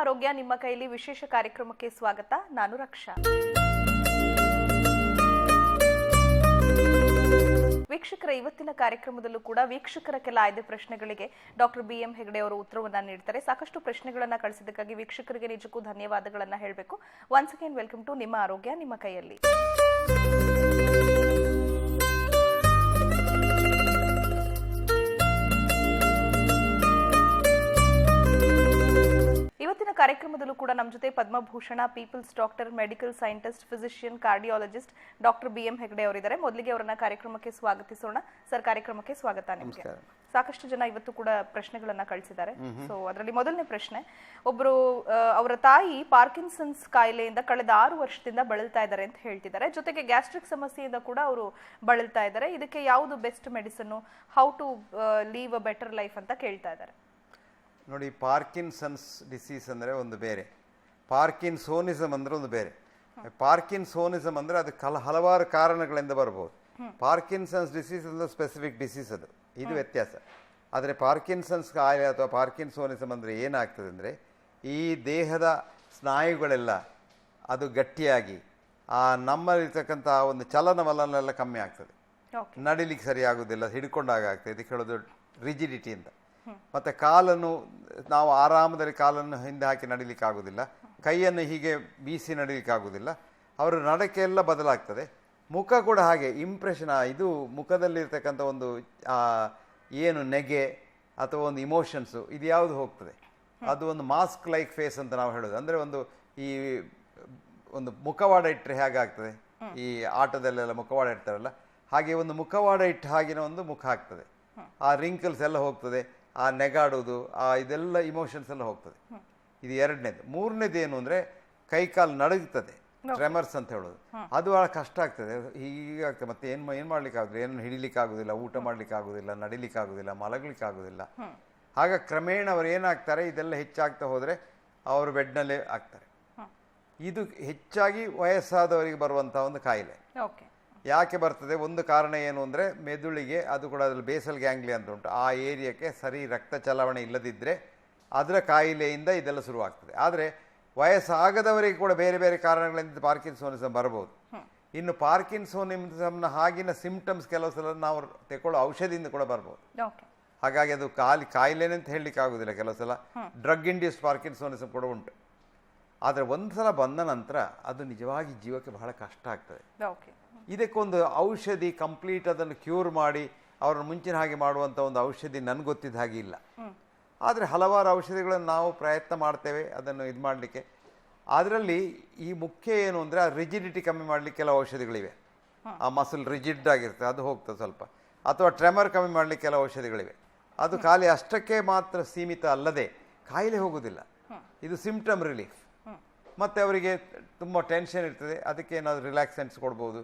ಆರೋಗ್ಯ ನಿಮ್ಮ ಕೈಯಲ್ಲಿ ವಿಶೇಷ ಕಾರ್ಯಕ್ರಮಕ್ಕೆ ಸ್ವಾಗತ. ನಾನು ರಕ್ಷಾ. ವೀಕ್ಷಕರ ಇವತ್ತಿನ ಕಾರ್ಯಕ್ರಮದಲ್ಲೂ ಕೂಡ ವೀಕ್ಷಕರ ಕೆಲ ಆಯ್ದ ಪ್ರಶ್ನೆಗಳಿಗೆ ಡಾಕ್ಟರ್ ಬಿ ಎಂ ಹೆಗಡೆ ಅವರು ಉತ್ತರವನ್ನ ನೀಡ್ತಾರೆ. ಸಾಕಷ್ಟು ಪ್ರಶ್ನೆಗಳನ್ನ ಕಳಿಸಿದ್ದಕ್ಕಾಗಿ ವೀಕ್ಷಕರಿಗೆ ನಿಜಕ್ಕೂ ಧನ್ಯವಾದಗಳನ್ನ ಹೇಳಬೇಕು. ಒನ್ಸ್ ಅಗೇನ್ ವೆಲ್ಕಮ್ ಟು ನಿಮ್ಮ ಆರೋಗ್ಯ, ನಿಮ್ಮ ಕೈಯಲ್ಲಿ. ಇವತ್ತಿನ ಕಾರ್ಯಕ್ರಮದಲ್ಲೂ ಕೂಡ ನಮ್ಮ ಜೊತೆ Padma Bhushan people's doctor medical scientist physician cardiologist doctor B M Hegde ಅವರಿದ್ದಾರೆ. ಮೊದಲಿಗೆ ಅವರನ್ನ ಕಾರ್ಯಕ್ರಮಕ್ಕೆ ಸ್ವಾಗತಿಸೋಣ. ಸರ್ ಕಾರ್ಯಕ್ರಮಕ್ಕೆ ಸ್ವಾಗತ ನಿಮಗೆ. ಸಾಕಷ್ಟು ಜನ ಇವತ್ತು ಕೂಡ ಪ್ರಶ್ನೆಗಳನ್ನ ಕಳಿಸಿದ್ದಾರೆ. ಸೊ ಅದರಲ್ಲಿ ಮೊದಲನೇ ಪ್ರಶ್ನೆ ಒಬ್ರು ಅವರ ತಾಯಿ ಪಾರ್ಕಿನ್ಸನ್ಸ್ ಕಾಯಿಲೆಯಿಂದ ಕಳೆದ ಆರು ವರ್ಷದಿಂದ ಬಳಲ್ತಾ ಇದ್ದಾರೆ ಅಂತ ಹೇಳ್ತಿದ್ದಾರೆ. ಜೊತೆಗೆ ಗ್ಯಾಸ್ಟ್ರಿಕ್ ಸಮಸ್ಯೆಯಿಂದ ಕೂಡ ಅವರು ಬಳಲ್ತಾ ಇದ್ದಾರೆ. ಇದಕ್ಕೆ ಯಾವುದು best medicine how to live a better life ಅಂತ ಕೇಳ್ತಾ ಇದ್ದಾರೆ. ನೋಡಿ ಪಾರ್ಕಿನ್ಸನ್ಸ್ ಡಿಸೀಸ್ ಅಂದರೆ ಒಂದು ಬೇರೆ. ಪಾರ್ಕಿನ್ಸೋನಿಸಮ್ ಅಂದರೆ ಒಂದು ಬೇರೆ. ಪಾರ್ಕಿನ್ಸೋನಿಸಮ್ ಅಂದರೆ ಅದು ಕಲ ಹಲವಾರು ಕಾರಣಗಳಿಂದ ಬರ್ಬೋದು. ಪಾರ್ಕಿನ್ಸನ್ಸ್ ಡಿಸೀಸ್ ಅಂದರೆ ಸ್ಪೆಸಿಫಿಕ್ ಡಿಸೀಸ್ ಅದು. ಇದು ವ್ಯತ್ಯಾಸ. ಆದರೆ ಪಾರ್ಕಿನ್ಸನ್ಸ್ ಕಾಯಿಲೆ ಅಥವಾ ಪಾರ್ಕಿನ್ಸೋನಿಸಮ್ ಅಂದರೆ ಏನಾಗ್ತದೆ ಅಂದರೆ ಈ ದೇಹದ ಸ್ನಾಯುಗಳೆಲ್ಲ ಅದು ಗಟ್ಟಿಯಾಗಿ ಆ ನಮ್ಮಲ್ಲಿರ್ತಕ್ಕಂಥ ಒಂದು ಚಲನವಲನೆಲ್ಲ ಕಮ್ಮಿ ಆಗ್ತದೆ. ನಡಿಲಿಕ್ಕೆ ಸರಿ ಆಗೋದಿಲ್ಲ ಹಿಡ್ಕೊಂಡಾಗ ಆಗ್ತದೆ. ಇದಕ್ಕೆ ಹೇಳೋದು ರಿಜಿಡಿಟಿ ಅಂತ. ಮತ್ತೆ ಕಾಲನ್ನು, ನಾವು ಆರಾಮದಲ್ಲಿ ಕಾಲನ್ನು ಹಿಂದೆ ಹಾಕಿ ನಡಿಲಿಕ್ಕೆ ಆಗುದಿಲ್ಲ ಕೈಯನ್ನು ಹೀಗೆ ಬೀಸಿ ನಡಿಲಿಕ್ಕೆ ಆಗುದಿಲ್ಲ ಅವರ ನಡಕೆ ಎಲ್ಲ ಬದಲಾಗ್ತದೆ. ಮುಖ ಕೂಡ ಹಾಗೆ ಇಂಪ್ರೆಷನ್ ಇದು ಮುಖದಲ್ಲಿರ್ತಕ್ಕಂಥ ಒಂದು ಏನು ನೆಗೆ ಅಥವಾ ಒಂದು ಇಮೋಷನ್ಸು ಇದು ಯಾವುದು ಹೋಗ್ತದೆ. ಅದು ಒಂದು ಮಾಸ್ಕ್ ಲೈಕ್ ಫೇಸ್ ಅಂತ ನಾವು ಹೇಳೋದು. ಅಂದರೆ ಒಂದು ಈ, ಒಂದು ಮುಖವಾಡ ಇಟ್ಟರೆ ಹೇಗಾಗ್ತದೆ? ಈ ಆಟದಲ್ಲೆಲ್ಲ ಮುಖವಾಡ ಇಡ್ತಾರಲ್ಲ, ಹಾಗೆ ಒಂದು ಮುಖವಾಡ ಇಟ್ಟ ಹಾಗಿನ ಒಂದು ಮುಖ ಆಗ್ತದೆ. ಆ ರಿಂಕಲ್ಸ್ ಎಲ್ಲ ಹೋಗ್ತದೆ. ಆ ನೆಗಾಡೋದು ಆ ಇದೆಲ್ಲ ಇಮೋಷನ್ಸ್ ಎಲ್ಲ ಹೋಗ್ತದೆ. ಇದು ಎರಡನೇದು. ಮೂರನೇದು ಏನು ಅಂದರೆ ಕೈಕಾಲು ನಡುಗ್ತದೆ. ಟ್ರೆಮರ್ಸ್ ಅಂತ ಹೇಳೋದು. ಅದು ಭಾಳ ಕಷ್ಟ ಆಗ್ತದೆ. ಹೀಗಾಗ್ತದೆ ಮತ್ತೆ ಏನು ಏನು ಮಾಡ್ಲಿಕ್ಕೆ ಆಗುದಿಲ್ಲ ಏನು ಹಿಡಿಲಿಕ್ಕೆ ಆಗುದಿಲ್ಲ ಊಟ ಮಾಡ್ಲಿಕ್ಕೆ ಆಗುದಿಲ್ಲ ನಡಿಲಿಕ್ಕೆ ಆಗುದಿಲ್ಲ ಮಲಗಲಿಕ್ಕೆ ಆಗುದಿಲ್ಲ ಆಗ ಕ್ರಮೇಣ ಅವ್ರು ಏನಾಗ್ತಾರೆ? ಇದೆಲ್ಲ ಹೆಚ್ಚಾಗ್ತಾ ಹೋದರೆ ಅವರು ಬೆಡ್ನಲ್ಲೇ ಆಗ್ತಾರೆ. ಇದು ಹೆಚ್ಚಾಗಿ ವಯಸ್ಸಾದವರಿಗೆ ಬರುವಂಥ ಒಂದು ಕಾಯಿಲೆ. ಓಕೆ ಯಾಕೆ ಬರ್ತದೆ? ಒಂದು ಕಾರಣ ಏನು ಅಂದರೆ ಮೆದುಳಿಗೆ ಅದು ಕೂಡ ಅದರಲ್ಲಿ ಬೇಸಲ್ ಗ್ಯಾಂಗ್ಲಿ ಅಂತ ಉಂಟು. ಆ ಏರಿಯಾಕ್ಕೆ ಸರಿ ರಕ್ತ ಚಲಾವಣೆ ಇಲ್ಲದಿದ್ದರೆ ಅದರ ಕಾಯಿಲೆಯಿಂದ ಇದೆಲ್ಲ ಶುರುವಾಗ್ತದೆ. ಆದರೆ ವಯಸ್ಸಾಗದವರಿಗೆ ಕೂಡ ಬೇರೆ ಬೇರೆ ಕಾರಣಗಳಿಂದ ಪಾರ್ಕಿನ್ಸೋನಿಸಮ್ ಬರಬಹುದು ಇನ್ನು ಪಾರ್ಕಿನ್ಸೋನಿಸಮ್ನ ಹಾಗಿನ ಸಿಂಪ್ಟಮ್ಸ್ ಕೆಲವು ಸಲ ನಾವು ತೆಕೊಳ್ಳೋ ಔಷಧಿಯಿಂದ ಕೂಡ ಬರ್ಬೋದು. ಹಾಗಾಗಿ ಅದು ಕಾಲಿ ಕಾಯಿಲೆನೆ ಅಂತ ಹೇಳಲಿಕ್ಕೆ ಆಗೋದಿಲ್ಲ. ಕೆಲವು ಸಲ ಡ್ರಗ್ ಇಂಡ್ಯೂಸ್ಡ್ ಪಾರ್ಕಿನ್ಸೋನಿಸಮ್ ಕೂಡ ಉಂಟು. ಆದರೆ ಒಂದು ಸಲ ಬಂದ ನಂತರ ಅದು ನಿಜವಾಗಿ ಜೀವಕ್ಕೆ ಬಹಳ ಕಷ್ಟ ಆಗ್ತದೆ. ಓಕೆ. ಇದಕ್ಕೊಂದು ಔಷಧಿ ಕಂಪ್ಲೀಟ್ ಅದನ್ನು ಕ್ಯೂರ್ ಮಾಡಿ ಅವ್ರನ್ನ ಮುಂಚಿನ ಹಾಗೆ ಮಾಡುವಂಥ ಒಂದು ಔಷಧಿ ನನಗೆ ಗೊತ್ತಿದ್ದ ಹಾಗೆ ಇಲ್ಲ. ಆದರೆ ಹಲವಾರು ಔಷಧಿಗಳನ್ನು ನಾವು ಪ್ರಯತ್ನ ಮಾಡ್ತೇವೆ ಅದನ್ನು ಇದು ಮಾಡಲಿಕ್ಕೆ. ಅದರಲ್ಲಿ ಈ ಮುಖ್ಯ ಏನು ಅಂದರೆ ಆ ರಿಜಿಡಿಟಿ ಕಮ್ಮಿ ಮಾಡಲಿಕ್ಕೆ ಕೆಲವು ಔಷಧಿಗಳಿವೆ. ಆ ಮಸಲ್ ರಿಜಿಡ್ ಆಗಿರ್ತದೆ ಅದು ಹೋಗ್ತದೆ ಸ್ವಲ್ಪ. ಅಥವಾ ಟ್ರೆಮರ್ ಕಮ್ಮಿ ಮಾಡಲಿಕ್ಕೆ ಕೆಲವು ಔಷಧಿಗಳಿವೆ. ಅದು ಖಾಲಿ ಅಷ್ಟಕ್ಕೆ ಮಾತ್ರ ಸೀಮಿತ ಅಲ್ಲದೆ ಕಾಯಿಲೆ ಹೋಗುವುದಿಲ್ಲ ಇದು ಸಿಂಪ್ಟಮ್ ರಿಲೀಫ್ ಮತ್ತೆ ಅವರಿಗೆ ತುಂಬ ಟೆನ್ಷನ್ ಇರ್ತದೆ. ಅದಕ್ಕೆ ಏನಾದರೂ ರಿಲ್ಯಾಕ್ಸೆನ್ಸ್ ಕೊಡ್ಬೋದು.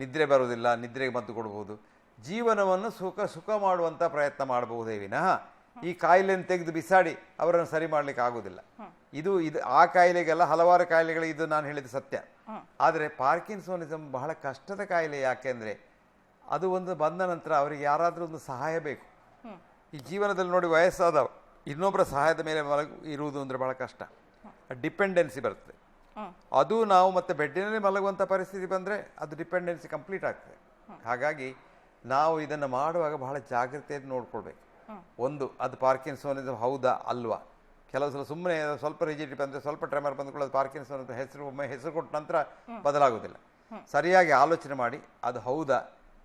ನಿದ್ರೆ ಬರುವುದಿಲ್ಲ, ನಿದ್ರೆಗೆ ಮದ್ದು ಕೊಡ್ಬೋದು. ಜೀವನವನ್ನು ಸುಖ ಸುಖ ಮಾಡುವಂಥ ಪ್ರಯತ್ನ ಮಾಡಬಹುದೇ ವಿನಃ. ಈ ಕಾಯಿಲೆಯನ್ನು ತೆಗೆದು ಬಿಸಾಡಿ ಅವರನ್ನು ಸರಿ ಮಾಡಲಿಕ್ಕೆ ಆಗೋದಿಲ್ಲ ಇದು ಇದು ಆ ಕಾಯಿಲೆಗೆಲ್ಲ ಹಲವಾರು ಕಾಯಿಲೆಗಳು ಇದು ನಾನು ಹೇಳಿದ ಸತ್ಯ. ಆದರೆ ಪಾರ್ಕಿನ್ಸೋನಿಸಮ್ ಬಹಳ ಕಷ್ಟದ ಕಾಯಿಲೆ ಯಾಕೆಂದರೆ ಅದು ಒಂದು ಬಂದ ನಂತರ ಅವರಿಗೆ ಯಾರಾದರೂ ಒಂದು ಸಹಾಯ ಬೇಕು. ಈ ಜೀವನದಲ್ಲಿ ನೋಡಿ ವಯಸ್ಸಾದ ಇನ್ನೊಬ್ಬರ ಸಹಾಯದ ಮೇಲೆ ಇರುವುದು ಅಂದರೆ ಬಹಳ ಕಷ್ಟ. ಡಿಪೆಂಡೆನ್ಸಿ ಬರ್ತದೆ. ಅದು ನಾವು ಮತ್ತೆ ಬೆಡ್ಡಿನಲ್ಲಿ ಮಲಗುವಂಥ ಪರಿಸ್ಥಿತಿ ಬಂದರೆ ಅದು ಡಿಪೆಂಡೆನ್ಸಿ ಕಂಪ್ಲೀಟ್ ಆಗ್ತದೆ. ಹಾಗಾಗಿ ನಾವು ಇದನ್ನು ಮಾಡುವಾಗ ಬಹಳ ಜಾಗ್ರತೆಯನ್ನು ನೋಡ್ಕೊಳ್ಬೇಕು. ಒಂದು ಅದು ಪಾರ್ಕಿನ್ಸೋನಿಸಮ್ ಹೌದಾ ಅಲ್ವಾ? ಕೆಲವು ಸಲ ಸುಮ್ಮನೆ ಸ್ವಲ್ಪ ರಿಜಿಟಿ ಬಂದರೆ ಸ್ವಲ್ಪ ಟ್ರೆಮರ್ ಬಂದ್ಕೊಳ್ಳೋದು ಅದು ಪಾರ್ಕಿನ್ಸೋನ್ ಅಂತ ಹೆಸರು ಒಮ್ಮೆ ಹೆಸರು ಕೊಟ್ಟ ನಂತರ ಬದಲಾಗೋದಿಲ್ಲ ಸರಿಯಾಗಿ ಆಲೋಚನೆ ಮಾಡಿ ಅದು ಹೌದಾ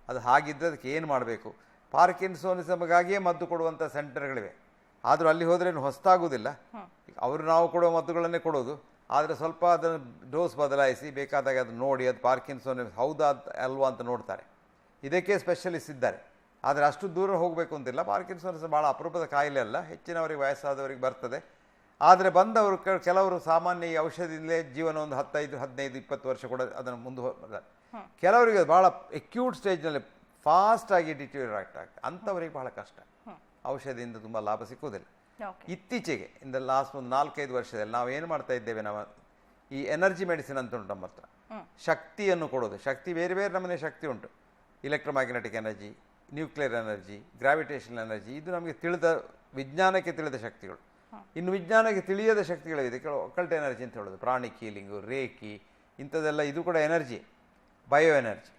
ಅದು ಹಾಗಿದ್ದರೆ ಅದಕ್ಕೆ ಏನು ಮಾಡಬೇಕು? ಪಾರ್ಕಿನ್ಸೋನಿಸಮ್ಗಾಗಿಯೇ ಮದ್ದು ಕೊಡುವಂಥ ಸೆಂಟರ್ಗಳಿವೆ. ಆದರೂ ಅಲ್ಲಿ ಹೋದರೆ ಏನು ಹೊಸ್ತಾಗುವುದಿಲ್ಲ. ಅವರು ನಾವು ಕೊಡುವ ಮದ್ದುಗಳನ್ನೇ ಕೊಡೋದು. ಆದರೆ ಸ್ವಲ್ಪ ಅದನ್ನು ಡೋಸ್ ಬದಲಾಯಿಸಿ ಬೇಕಾದಾಗ ಅದನ್ನು ನೋಡಿ ಅದು ಪಾರ್ಕಿನ್ಸೋನ್ ಹೌದಾ ಅಲ್ವಾ ಅಂತ ನೋಡ್ತಾರೆ. ಇದಕ್ಕೆ ಸ್ಪೆಷಲಿಸ್ಟ್ ಇದ್ದಾರೆ. ಆದರೆ ಅಷ್ಟು ದೂರ ಹೋಗಬೇಕು ಅಂತಿಲ್ಲ. ಪಾರ್ಕಿನ್ಸೋನ್ಸ್ ಭಾಳ ಅಪರೂಪದ ಕಾಯಿಲೆ ಅಲ್ಲ. ಹೆಚ್ಚಿನವರಿಗೆ ವಯಸ್ಸಾದವರಿಗೆ ಬರ್ತದೆ. ಆದರೆ ಬಂದವರು ಕೆಲವರು ಸಾಮಾನ್ಯ ಈ ಔಷಧಿಯಿಂದಲೇ ಜೀವನ ಒಂದು ಹತ್ತೈದು ಹದಿನೈದು ಇಪ್ಪತ್ತು ವರ್ಷ ಕೂಡ ಅದನ್ನು ಮುಂದೆ ಕೆಲವರಿಗೆ ಅದು ಭಾಳ ಎಕ್ಯೂಟ್ ಸ್ಟೇಜ್ನಲ್ಲಿ ಫಾಸ್ಟಾಗಿ ಡಿಟ್ಯೂರೇಟ್ ಆಗ್ತದೆ. ಅಂಥವರಿಗೆ ಬಹಳ ಕಷ್ಟ. ಔಷಧಿಯಿಂದ ತುಂಬ ಲಾಭ ಸಿಕ್ಕುವುದಿಲ್ಲ. ಇತ್ತೀಚೆಗೆ ಇಂದ ಲಾಸ್ಟ್ ಒಂದು ನಾಲ್ಕೈದು ವರ್ಷದಲ್ಲಿ ನಾವು ಏನು ಮಾಡ್ತಾ ಇದ್ದೇವೆ ನಾವು ಈ ಎನರ್ಜಿ ಮೆಡಿಸಿನ್ ಅಂತ ಉಂಟು ನಮ್ಮ ಹತ್ರ. ಶಕ್ತಿಯನ್ನು ಕೊಡೋದು ಶಕ್ತಿ ಬೇರೆ ಬೇರೆ ನಮ್ಮನೆ ಶಕ್ತಿ ಉಂಟು. Electromagnetic energy nuclear energy gravitational energy ಇದು ನಮಗೆ ತಿಳಿದ ವಿಜ್ಞಾನಕ್ಕೆ ತಿಳಿದ ಶಕ್ತಿಗಳು. ಇನ್ನು ವಿಜ್ಞಾನಕ್ಕೆ ತಿಳಿಯದ ಶಕ್ತಿಗಳಿದೆ ಕೆಲವು ಒಕ್ಕಲ್ಟ್ ಎನರ್ಜಿ ಅಂತ ಹೇಳೋದು. ಪ್ರಾಣಿ ಕೀಲಿಂಗು ರೇಖಿ ಇಂಥದ್ದೆಲ್ಲ ಇದು ಕೂಡ ಎನರ್ಜಿ ಬಯೋ ಎನರ್ಜಿ